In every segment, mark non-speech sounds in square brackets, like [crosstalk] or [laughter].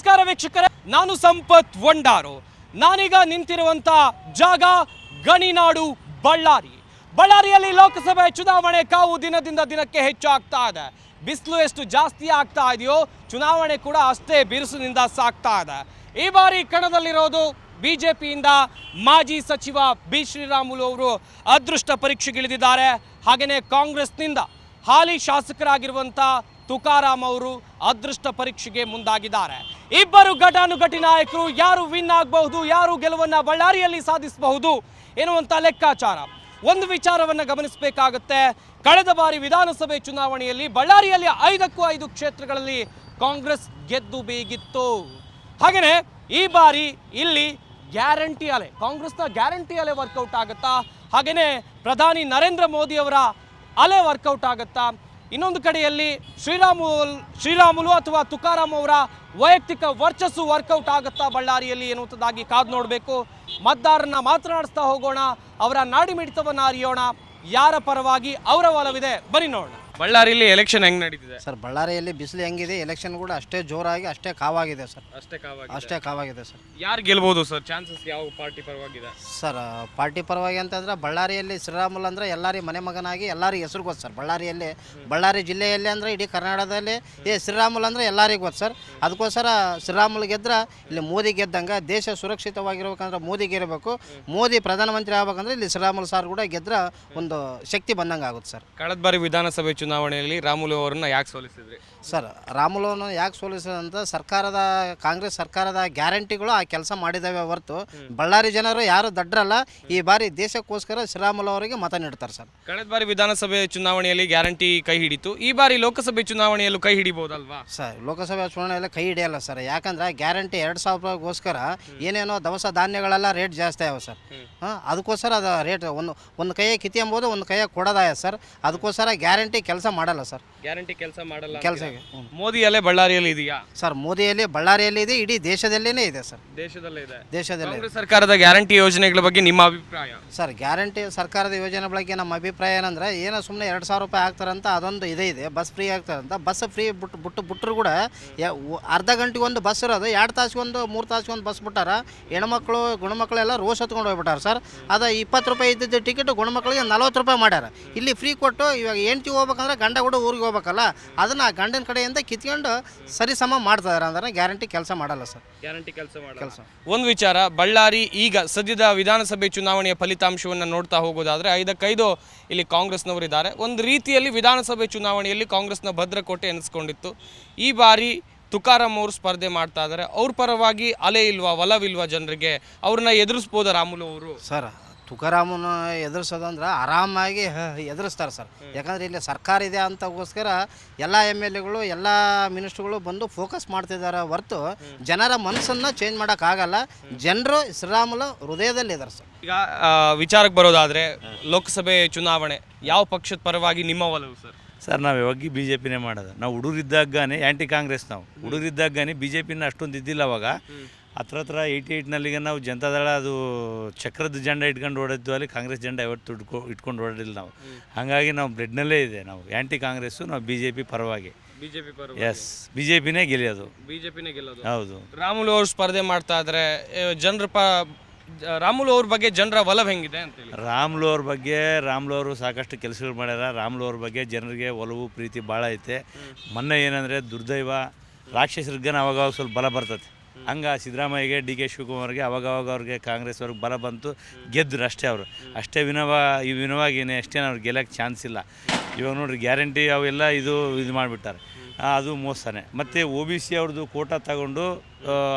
ನಮಸ್ಕಾರ ವೀಕ್ಷಕರೇ, ನಾನು ಸಂಪತ್ ವಂಡಾರು. ನಾನೀಗ ನಿಂತಿರುವಂತ ಜಾಗ ಗಣಿನಾಡು ಬಳ್ಳಾರಿ. ಬಳ್ಳಾರಿಯಲ್ಲಿ ಲೋಕಸಭೆ ಚುನಾವಣೆ ಕಾವು ದಿನದಿಂದ ದಿನಕ್ಕೆ ಹೆಚ್ಚು ಆಗ್ತಾ ಇದೆ. ಬಿಸಿಲು ಎಷ್ಟು ಜಾಸ್ತಿ ಆಗ್ತಾ ಇದೆಯೋ, ಚುನಾವಣೆ ಕೂಡ ಅಷ್ಟೇ ಬಿರುಸಿನಿಂದ ಸಾಗ್ತಾ ಇದೆ. ಈ ಬಾರಿ ಕಣದಲ್ಲಿರೋದು ಬಿಜೆಪಿಯಿಂದ ಮಾಜಿ ಸಚಿವ ಬಿ ಶ್ರೀರಾಮುಲು ಅವರು ಅದೃಷ್ಟ ಪರೀಕ್ಷೆಗಿಳಿದಿದ್ದಾರೆ. ಹಾಗೆಯೇ ಕಾಂಗ್ರೆಸ್ನಿಂದ ಹಾಲಿ ಶಾಸಕರಾಗಿರುವಂಥ ತುಕಾರಾಮ್ ಅವರು ಅದೃಷ್ಟ ಪರೀಕ್ಷೆಗೆ ಮುಂದಾಗಿದ್ದಾರೆ. ಇಬ್ಬರು ಘಟಾನುಘಟಿ ನಾಯಕರು ಯಾರು ವಿನ್ ಆಗಬಹುದು, ಯಾರು ಗೆಲುವನ್ನ ಬಳ್ಳಾರಿಯಲ್ಲಿ ಸಾಧಿಸಬಹುದು ಎನ್ನುವಂಥ ಲೆಕ್ಕಾಚಾರ. ಒಂದು ವಿಚಾರವನ್ನು ಗಮನಿಸಬೇಕಾಗುತ್ತೆ. ಕಳೆದ ಬಾರಿ ವಿಧಾನಸಭೆ ಚುನಾವಣೆಯಲ್ಲಿ ಬಳ್ಳಾರಿಯಲ್ಲಿ ಐದಕ್ಕೂ ಐದು ಕ್ಷೇತ್ರಗಳಲ್ಲಿ ಕಾಂಗ್ರೆಸ್ ಗೆದ್ದು ಬೇಗಿತ್ತು. ಹಾಗೆಯೇ ಈ ಬಾರಿ ಇಲ್ಲಿ ಗ್ಯಾರಂಟಿ ಅಲೆ, ಕಾಂಗ್ರೆಸ್ನ ಗ್ಯಾರಂಟಿ ಅಲೆ ವರ್ಕೌಟ್ ಆಗುತ್ತಾ? ಹಾಗೆಯೇ ಪ್ರಧಾನಿ ನರೇಂದ್ರ ಮೋದಿ ಅವರ ಅಲೆ ವರ್ಕೌಟ್ ಆಗುತ್ತಾ? ಇನ್ನೊಂದು ಕಡೆಯಲ್ಲಿ ಶ್ರೀರಾಮುಲ್ ಶ್ರೀರಾಮುಲು ಅಥವಾ ತುಕಾರಾಮ್ ಅವರ ವೈಯಕ್ತಿಕ ವರ್ಚಸ್ಸು ವರ್ಕೌಟ್ ಆಗುತ್ತಾ ಬಳ್ಳಾರಿಯಲ್ಲಿ ಎನ್ನುವಂಥದ್ದಾಗಿ ಕಾದು ನೋಡಬೇಕು. ಮತದಾರರನ್ನ ಮಾತನಾಡಿಸ್ತಾ ಹೋಗೋಣ, ಅವರ ನಾಡಿ ಮಿಡಿತವನ್ನು ಅರಿಯೋಣ, ಯಾರ ಪರವಾಗಿ ಅವರ ಒಲವಿದೆ ಬನ್ನಿ ನೋಡೋಣ. ಬಳ್ಳಾರಿಯಲ್ಲಿ ಎಲೆಕ್ಷನ್ ಹೆಂಗ್ ನಡೀತಿದೆ? ಸರ್ ಬಳ್ಳಾರಿಯಲ್ಲಿ ಬಿಸಿಲು ಹೆಂಗಿದೆ ಎಲೆಕ್ಷನ್ ಕೂಡ ಅಷ್ಟೇ ಜೋರಾಗಿ ಅಷ್ಟೇ ಕಾವಾಗಿದೆ ಸರ್. ಅಷ್ಟೇ ಕಾವಾಗಿದೆ. ಅಷ್ಟೇ ಕಾವಾಗಿದೆ ಸರ್. ಯಾರು ಗೆಲ್ಬಹುದು ಸರ್? ಚಾನ್ಸಸ್ ಯಾವ ಪಾರ್ಟಿ ಪರವಾಗಿದೆ? ಸರ್ ಪಾರ್ಟಿ ಪರವಾಗಿ ಅಂತಂದ್ರೆ ಬಳ್ಳಾರಿಯಲ್ಲಿ ಶ್ರೀರಾಮುಲು ಅಂದ್ರೆ ಎಲ್ಲರಿಗೆ ಮನೆ ಮಗನಾಗಿ ಎಲ್ಲರಿಗೆ ಹೆಸರು ಗೊತ್ತು ಸರ್. ಬಳ್ಳಾರಿಯಲ್ಲಿ ಬಳ್ಳಾರಿ ಜಿಲ್ಲೆಯಲ್ಲಿ ಅಂದ್ರೆ ಇಡೀ ಕರ್ನಾಟಕದಲ್ಲಿ ಏ ಶ್ರೀರಾಮುಲು ಅಂದ್ರೆ ಎಲ್ಲರಿಗೂ ಗೊತ್ತು ಸರ್. ಅದಕ್ಕೋಸ್ಕರ ಶ್ರೀರಾಮುಲ್ ಗೆದ್ರ ಇಲ್ಲಿ ಮೋದಿ ಗೆದ್ದಂಗ ದೇಶ ಸುರಕ್ಷಿತವಾಗಿರ್ಬೇಕಂದ್ರೆ ಮೋದಿ ಗೆಲ್ಲಬೇಕು. ಮೋದಿ ಪ್ರಧಾನಮಂತ್ರಿ ಆಗ್ಬೇಕಂದ್ರೆ ಇಲ್ಲಿ ಶ್ರೀರಾಮುಲ್ ಸಾರ್ ಕೂಡ ಗೆದ್ರ ಒಂದು ಶಕ್ತಿ ಬಂದಂಗೆ ಆಗುತ್ತೆ ಸರ್. ಕಳೆದ ಬಾರಿ ವಿಧಾನಸಭೆ ಚುನಾವಣೆಯಲ್ಲಿ ರಾಮುಲು ಅವರನ್ನ ಯಾಕೆ ಸೋಲಿಸಿದ್ರಿ? ಸರ್ ರಾಮುಲುವನ್ನು ಯಾಕೆ ಸೋಲಿಸಿದಂತ ಸರ್ಕಾರದ ಕಾಂಗ್ರೆಸ್ ಸರ್ಕಾರದ ಗ್ಯಾರಂಟಿಗಳು ಆ ಕೆಲಸ ಮಾಡಿದಾವೆ ಹೊರತು ಬಳ್ಳಾರಿ ಜನರು ಯಾರು ದಡ್ರಲ್ಲ ಈ ಬಾರಿ ದೇಶಕ್ಕೋಸ್ಕರ ಶ್ರೀರಾಮುಲು ಅವರಿಗೆ ಮತ ನೀಡ್ತಾರೆ ಸರ್. ಕಳೆದ ಬಾರಿ ವಿಧಾನಸಭೆ ಚುನಾವಣೆಯಲ್ಲಿ ಗ್ಯಾರಂಟಿ ಕೈ ಹಿಡಿತು ಈ ಬಾರಿ ಲೋಕಸಭೆ ಚುನಾವಣೆಯಲ್ಲೂ ಕೈ ಹಿಡಿಬಹುದಲ್ವಾ ಸರ್ ಲೋಕಸಭೆ ಚುನಾವಣೆಯಲ್ಲಿ ಕೈ ಹಿಡಿಯಲ್ಲ ಸರ್ ಯಾಕಂದ್ರೆ ಗ್ಯಾರಂಟಿ ಎರಡು ಸಾವಿರ ರೂಪಾಯಿಗೋಸ್ಕರ ಏನೇನೋ ದವಸ ಧಾನ್ಯಗಳೆಲ್ಲ ರೇಟ್ ಜಾಸ್ತಿ ಆಯ್ತು ಸರ್. ಹಾಂ ಅದಕ್ಕೋಸ್ಕರ ಅದು ರೇಟ್ ಒಂದು ಒಂದು ಕೈಯಾಗ ಕಿತಿ ಎಂಬುದು ಒಂದು ಕೈಯಾಗ ಕೊಡೋದಾಯ ಸರ್ ಅದಕ್ಕೋಸ್ಕರ ಗ್ಯಾರಂಟಿ ಕೆಲಸ ಮಾಡಲ್ಲ ಸರ್. ಗ್ಯಾರಂಟಿ ಕೆಲಸ ಮಾಡಲ್ಲ ಕೆಲಸ ಮೋದಿ ಅಲೆ ಬಳ್ಳಾರಿಯಲ್ಲಿ ಇದೆಯಾ? ಸರ್ ಮೋದಿಯಲ್ಲಿ ಬಳ್ಳಾರಿಯಲ್ಲಿ ಇದೆ ಇಡೀ ದೇಶದಲ್ಲೇ ಇದೆ ಸರ್. ದೇಶದಲ್ಲೇ ಇದೆ. ದೇಶದಲ್ಲಿ ಕಾಂಗ್ರೆಸ್ ಸರ್ಕಾರದ ಗ್ಯಾರಂಟಿ ಯೋಜನೆಗಳ ಬಗ್ಗೆ ನಿಮ್ಮ ಅಭಿಪ್ರಾಯ? ಸರ್ ಗ್ಯಾರಂಟಿ ಸರ್ಕಾರದ ಯೋಜನೆ ಬಗ್ಗೆ ನಮ್ಮ ಅಭಿಪ್ರಾಯ ಏನಂದ್ರೆ ಏನೋ ಸುಮ್ಮನೆ ಎರಡು ಸಾವಿರ ರೂಪಾಯಿ ಆಗ್ತಾರಂತ ಅದೊಂದು ಇದೇ ಇದೆ ಬಸ್ ಫ್ರೀ ಆಗ್ತಾರಂತ. ಬಸ್ ಫ್ರೀ ಬಿಟ್ಟು ಬಿಟ್ಟು ಬಿಟ್ಟರು ಕೂಡ ಯಾ- ಅರ್ಧ ಗಂಟೆಗೆ ಒಂದು ಬಸ್ ಇರೋದು ಎರಡು ತಾಸಿಗೊಂದು ಮೂರು ತಾಸಿಗೊಂದು ಬಸ್ ಬಿಟ್ಟಾರ ಹೆಣ್ಮಕ್ಳು ಗುಣಮಕ್ಕಳೆಲ್ಲ ರೋಸ್ ಹತ್ಕೊಂಡು ಹೋಗ್ಬಿಟ್ಟಾರ ಸರ್. ಅದು ಇಪ್ಪತ್ತು ರೂಪಾಯಿ ಇದ್ದಿದ್ದು ಟಿಕೆಟ್ ಗುಣಮಕ್ಕಳಿಗೆ ನಲ್ವತ್ತು ರೂಪಾಯಿ ಮಾಡ್ಯಾರ. ಇಲ್ಲಿ ಫ್ರೀ ಕೊಟ್ಟು ಇವಾಗ ಹೆಂಡ್ತಿ ಹೋಗ್ಬೇಕಂದ್ರೆ ಗಂಡ ಕೂಡ ಊರಿಗೆ ಹೋಗ್ಬೇಕಲ್ಲ ಅದನ್ನು ಗಂಡನ ಕಡೆಯಿಂದ ಕಿತ್ಕೊಂಡು ಸರಿಸಮ ಮಾಡ್ತಾರೆ ಅಂದ್ರೆ ಗ್ಯಾರಂಟಿ ಕೆಲಸ ಮಾಡಲ್ಲ ಸರ್. ಗ್ಯಾರಂಟಿ ಕೆಲಸ ಮಾಡಲ್ಲ. ಕೆಲಸ. ಒಂದು ವಿಚಾರ ಬಳ್ಳಾರಿ ಈಗ ಸದ್ಯದ ವಿಧಾನಸಭೆ ಚುನಾವಣೆಯ ಫಲಿತಾಂಶವನ್ನು ನೋಡ್ತಾ ಹೋಗೋದಾದ್ರೆ ಐದಕ್ಕೈದು ಇಲ್ಲಿ ಕಾಂಗ್ರೆಸ್ನವರು ಇದ್ದಾರೆ. ಒಂದು ರೀತಿಯಲ್ಲಿ ವಿಧಾನಸಭೆ ಚುನಾವಣೆಯಲ್ಲಿ ಕಾಂಗ್ರೆಸ್ನ ಭದ್ರಕೋಟೆ ಎನಿಸ್ಕೊಂಡಿತ್ತು. ಈ ಬಾರಿ ತುಕಾರಾಮ್ ಅವರು ಸ್ಪರ್ಧೆ ಮಾಡ್ತಾ ಇದ್ದಾರೆ ಅವ್ರ ಪರವಾಗಿ ಅಲೆ ಇಲ್ವಾ ಒಲವಿಲ್ವಾ ಜನರಿಗೆ? ಅವ್ರನ್ನ ಎದುರಿಸ್ಬೋದ ರಾಮುಲು ಅವರು? ಸರ್ ತುಕಾರಾಮನ ಎದುರಿಸೋದಂದ್ರೆ ಆರಾಮಾಗಿ ಎದುರಿಸ್ತಾರೆ ಸರ್. ಯಾಕಂದ್ರೆ ಇಲ್ಲಿ ಸರ್ಕಾರ ಇದೆ ಅಂತಗೋಸ್ಕರ ಎಲ್ಲ ಎಂ ಎಲ್ ಎಗಳು ಎಲ್ಲ ಮಿನಿಸ್ಟ್ರುಗಳು ಬಂದು ಫೋಕಸ್ ಮಾಡ್ತಿದ್ದಾರೆ ಹೊರತು ಜನರ ಮನಸ್ಸನ್ನು ಚೇಂಜ್ ಮಾಡೋಕ್ಕಾಗಲ್ಲ. ಜನರು ಶ್ರೀರಾಮುಲು ಹೃದಯದಲ್ಲಿದ್ದಾರೆ ಸರ್. ಈಗ ವಿಚಾರಕ್ಕೆ ಬರೋದಾದ್ರೆ ಲೋಕಸಭೆ ಚುನಾವಣೆ ಯಾವ ಪಕ್ಷದ ಪರವಾಗಿ ನಿಮ್ಮ ಒಲವು ಸರ್? ಸರ್ ನಾವು ಯಾವಾಗ ಬಿ ಜೆ ಪಿನೇ ಮಾಡೋದು. ನಾವು ಹುಡುಗರಿದ್ದಾಗನೇ ಆ್ಯಂಟಿ ಕಾಂಗ್ರೆಸ್ ನಾವು. ಹುಡುಗರಿದ್ದಾಗನೇ ಬಿ ಜೆ ಪಿನ ಅಷ್ಟೊಂದು ಇದ್ದಿಲ್ಲ ಅವಾಗ. ಹತ್ರ ಹತ್ರ ಏಯ್ಟಿ ಏಯ್ಟ್ನಲ್ಲಿಗೆ ನಾವು ಜನತಾದಳ ಅದು ಚಕ್ರದ ಜಂಡ ಇಟ್ಕೊಂಡು ಓಡಿದ್ವು ಅಲ್ಲಿ ಕಾಂಗ್ರೆಸ್ ಜಂಡ ಯಾವತ್ತು ಇಟ್ಕೊ ಇಟ್ಕೊಂಡು ಓಡಿಲ್ಲ ನಾವು. ಹಾಗಾಗಿ ನಾವು ಬ್ಲಡ್ನಲ್ಲೇ ಇದೆ ನಾವು ಆ್ಯಂಟಿ ಕಾಂಗ್ರೆಸ್ಸು ನಾವು ಬಿ ಜೆ ಪಿ ಪರವಾಗಿ. ಬಿಜೆಪಿ ಪರ ಎಸ್ ಬಿ ಜೆ ಪಿನೇ ಗೆಲ್ಲಿಯೋದು ಬಿಜೆಪಿನೇ ಗೆಲ್ಲೋದು. ಹೌದು. ರಾಮುಲು ಅವರು ಸ್ಪರ್ಧೆ ಮಾಡ್ತಾ ಇದ್ರೆ ಜನರ ಪ ರಾಮುಲು ಅವ್ರ ಬಗ್ಗೆ ಜನರ ಒಲವು ಹೆಂಗಿದೆ ಅಂತೇಳಿ ರಾಮ್ಲು ಅವ್ರ ಬಗ್ಗೆ ರಾಮ್ಲು ಅವರು ಸಾಕಷ್ಟು ಕೆಲಸಗಳು ಮಾಡ್ಯಾರ. ರಾಮ್ಲು ಅವ್ರ ಬಗ್ಗೆ ಜನರಿಗೆ ಒಲವು ಪ್ರೀತಿ ಭಾಳ ಐತೆ. ಮೊನ್ನೆ ಏನಂದರೆ ದುರ್ದೈವ ರಾಕ್ಷಸರಿಗೆ ಅವಾಗ ಸ್ವಲ್ಪ ಬಲ ಬರ್ತದೆ. ಹಂಗೆ ಸಿದ್ದರಾಮಯ್ಯಗೆ, ಡಿ ಕೆ ಶಿವಕುಮಾರ್ಗೆ, ಅವಾಗವಾಗ ಅವ್ರಿಗೆ ಕಾಂಗ್ರೆಸ್ ಅವ್ರಿಗೆ ಬಲ ಬಂತು ಗೆದ್ದರು ಅಷ್ಟೇ ಅವರು. ಅಷ್ಟೇ ವಿನವ, ಈ ವಿನವಾಗಿನೇ ಅಷ್ಟೇ ಅವ್ರು ಗೆಲ್ಲಕ್ಕೆ ಚಾನ್ಸ್ ಇಲ್ಲ. ಇವಾಗ ನೋಡ್ರಿ, ಗ್ಯಾರಂಟಿ ಅವೆಲ್ಲ ಇದು ಇದು ಮಾಡಿಬಿಟ್ಟಾರೆ. ಅದು ಮೋಸನೇ. ಮತ್ತು ಒ ಬಿ ಸಿ ಅವ್ರದ್ದು ಕೋಟ ತಗೊಂಡು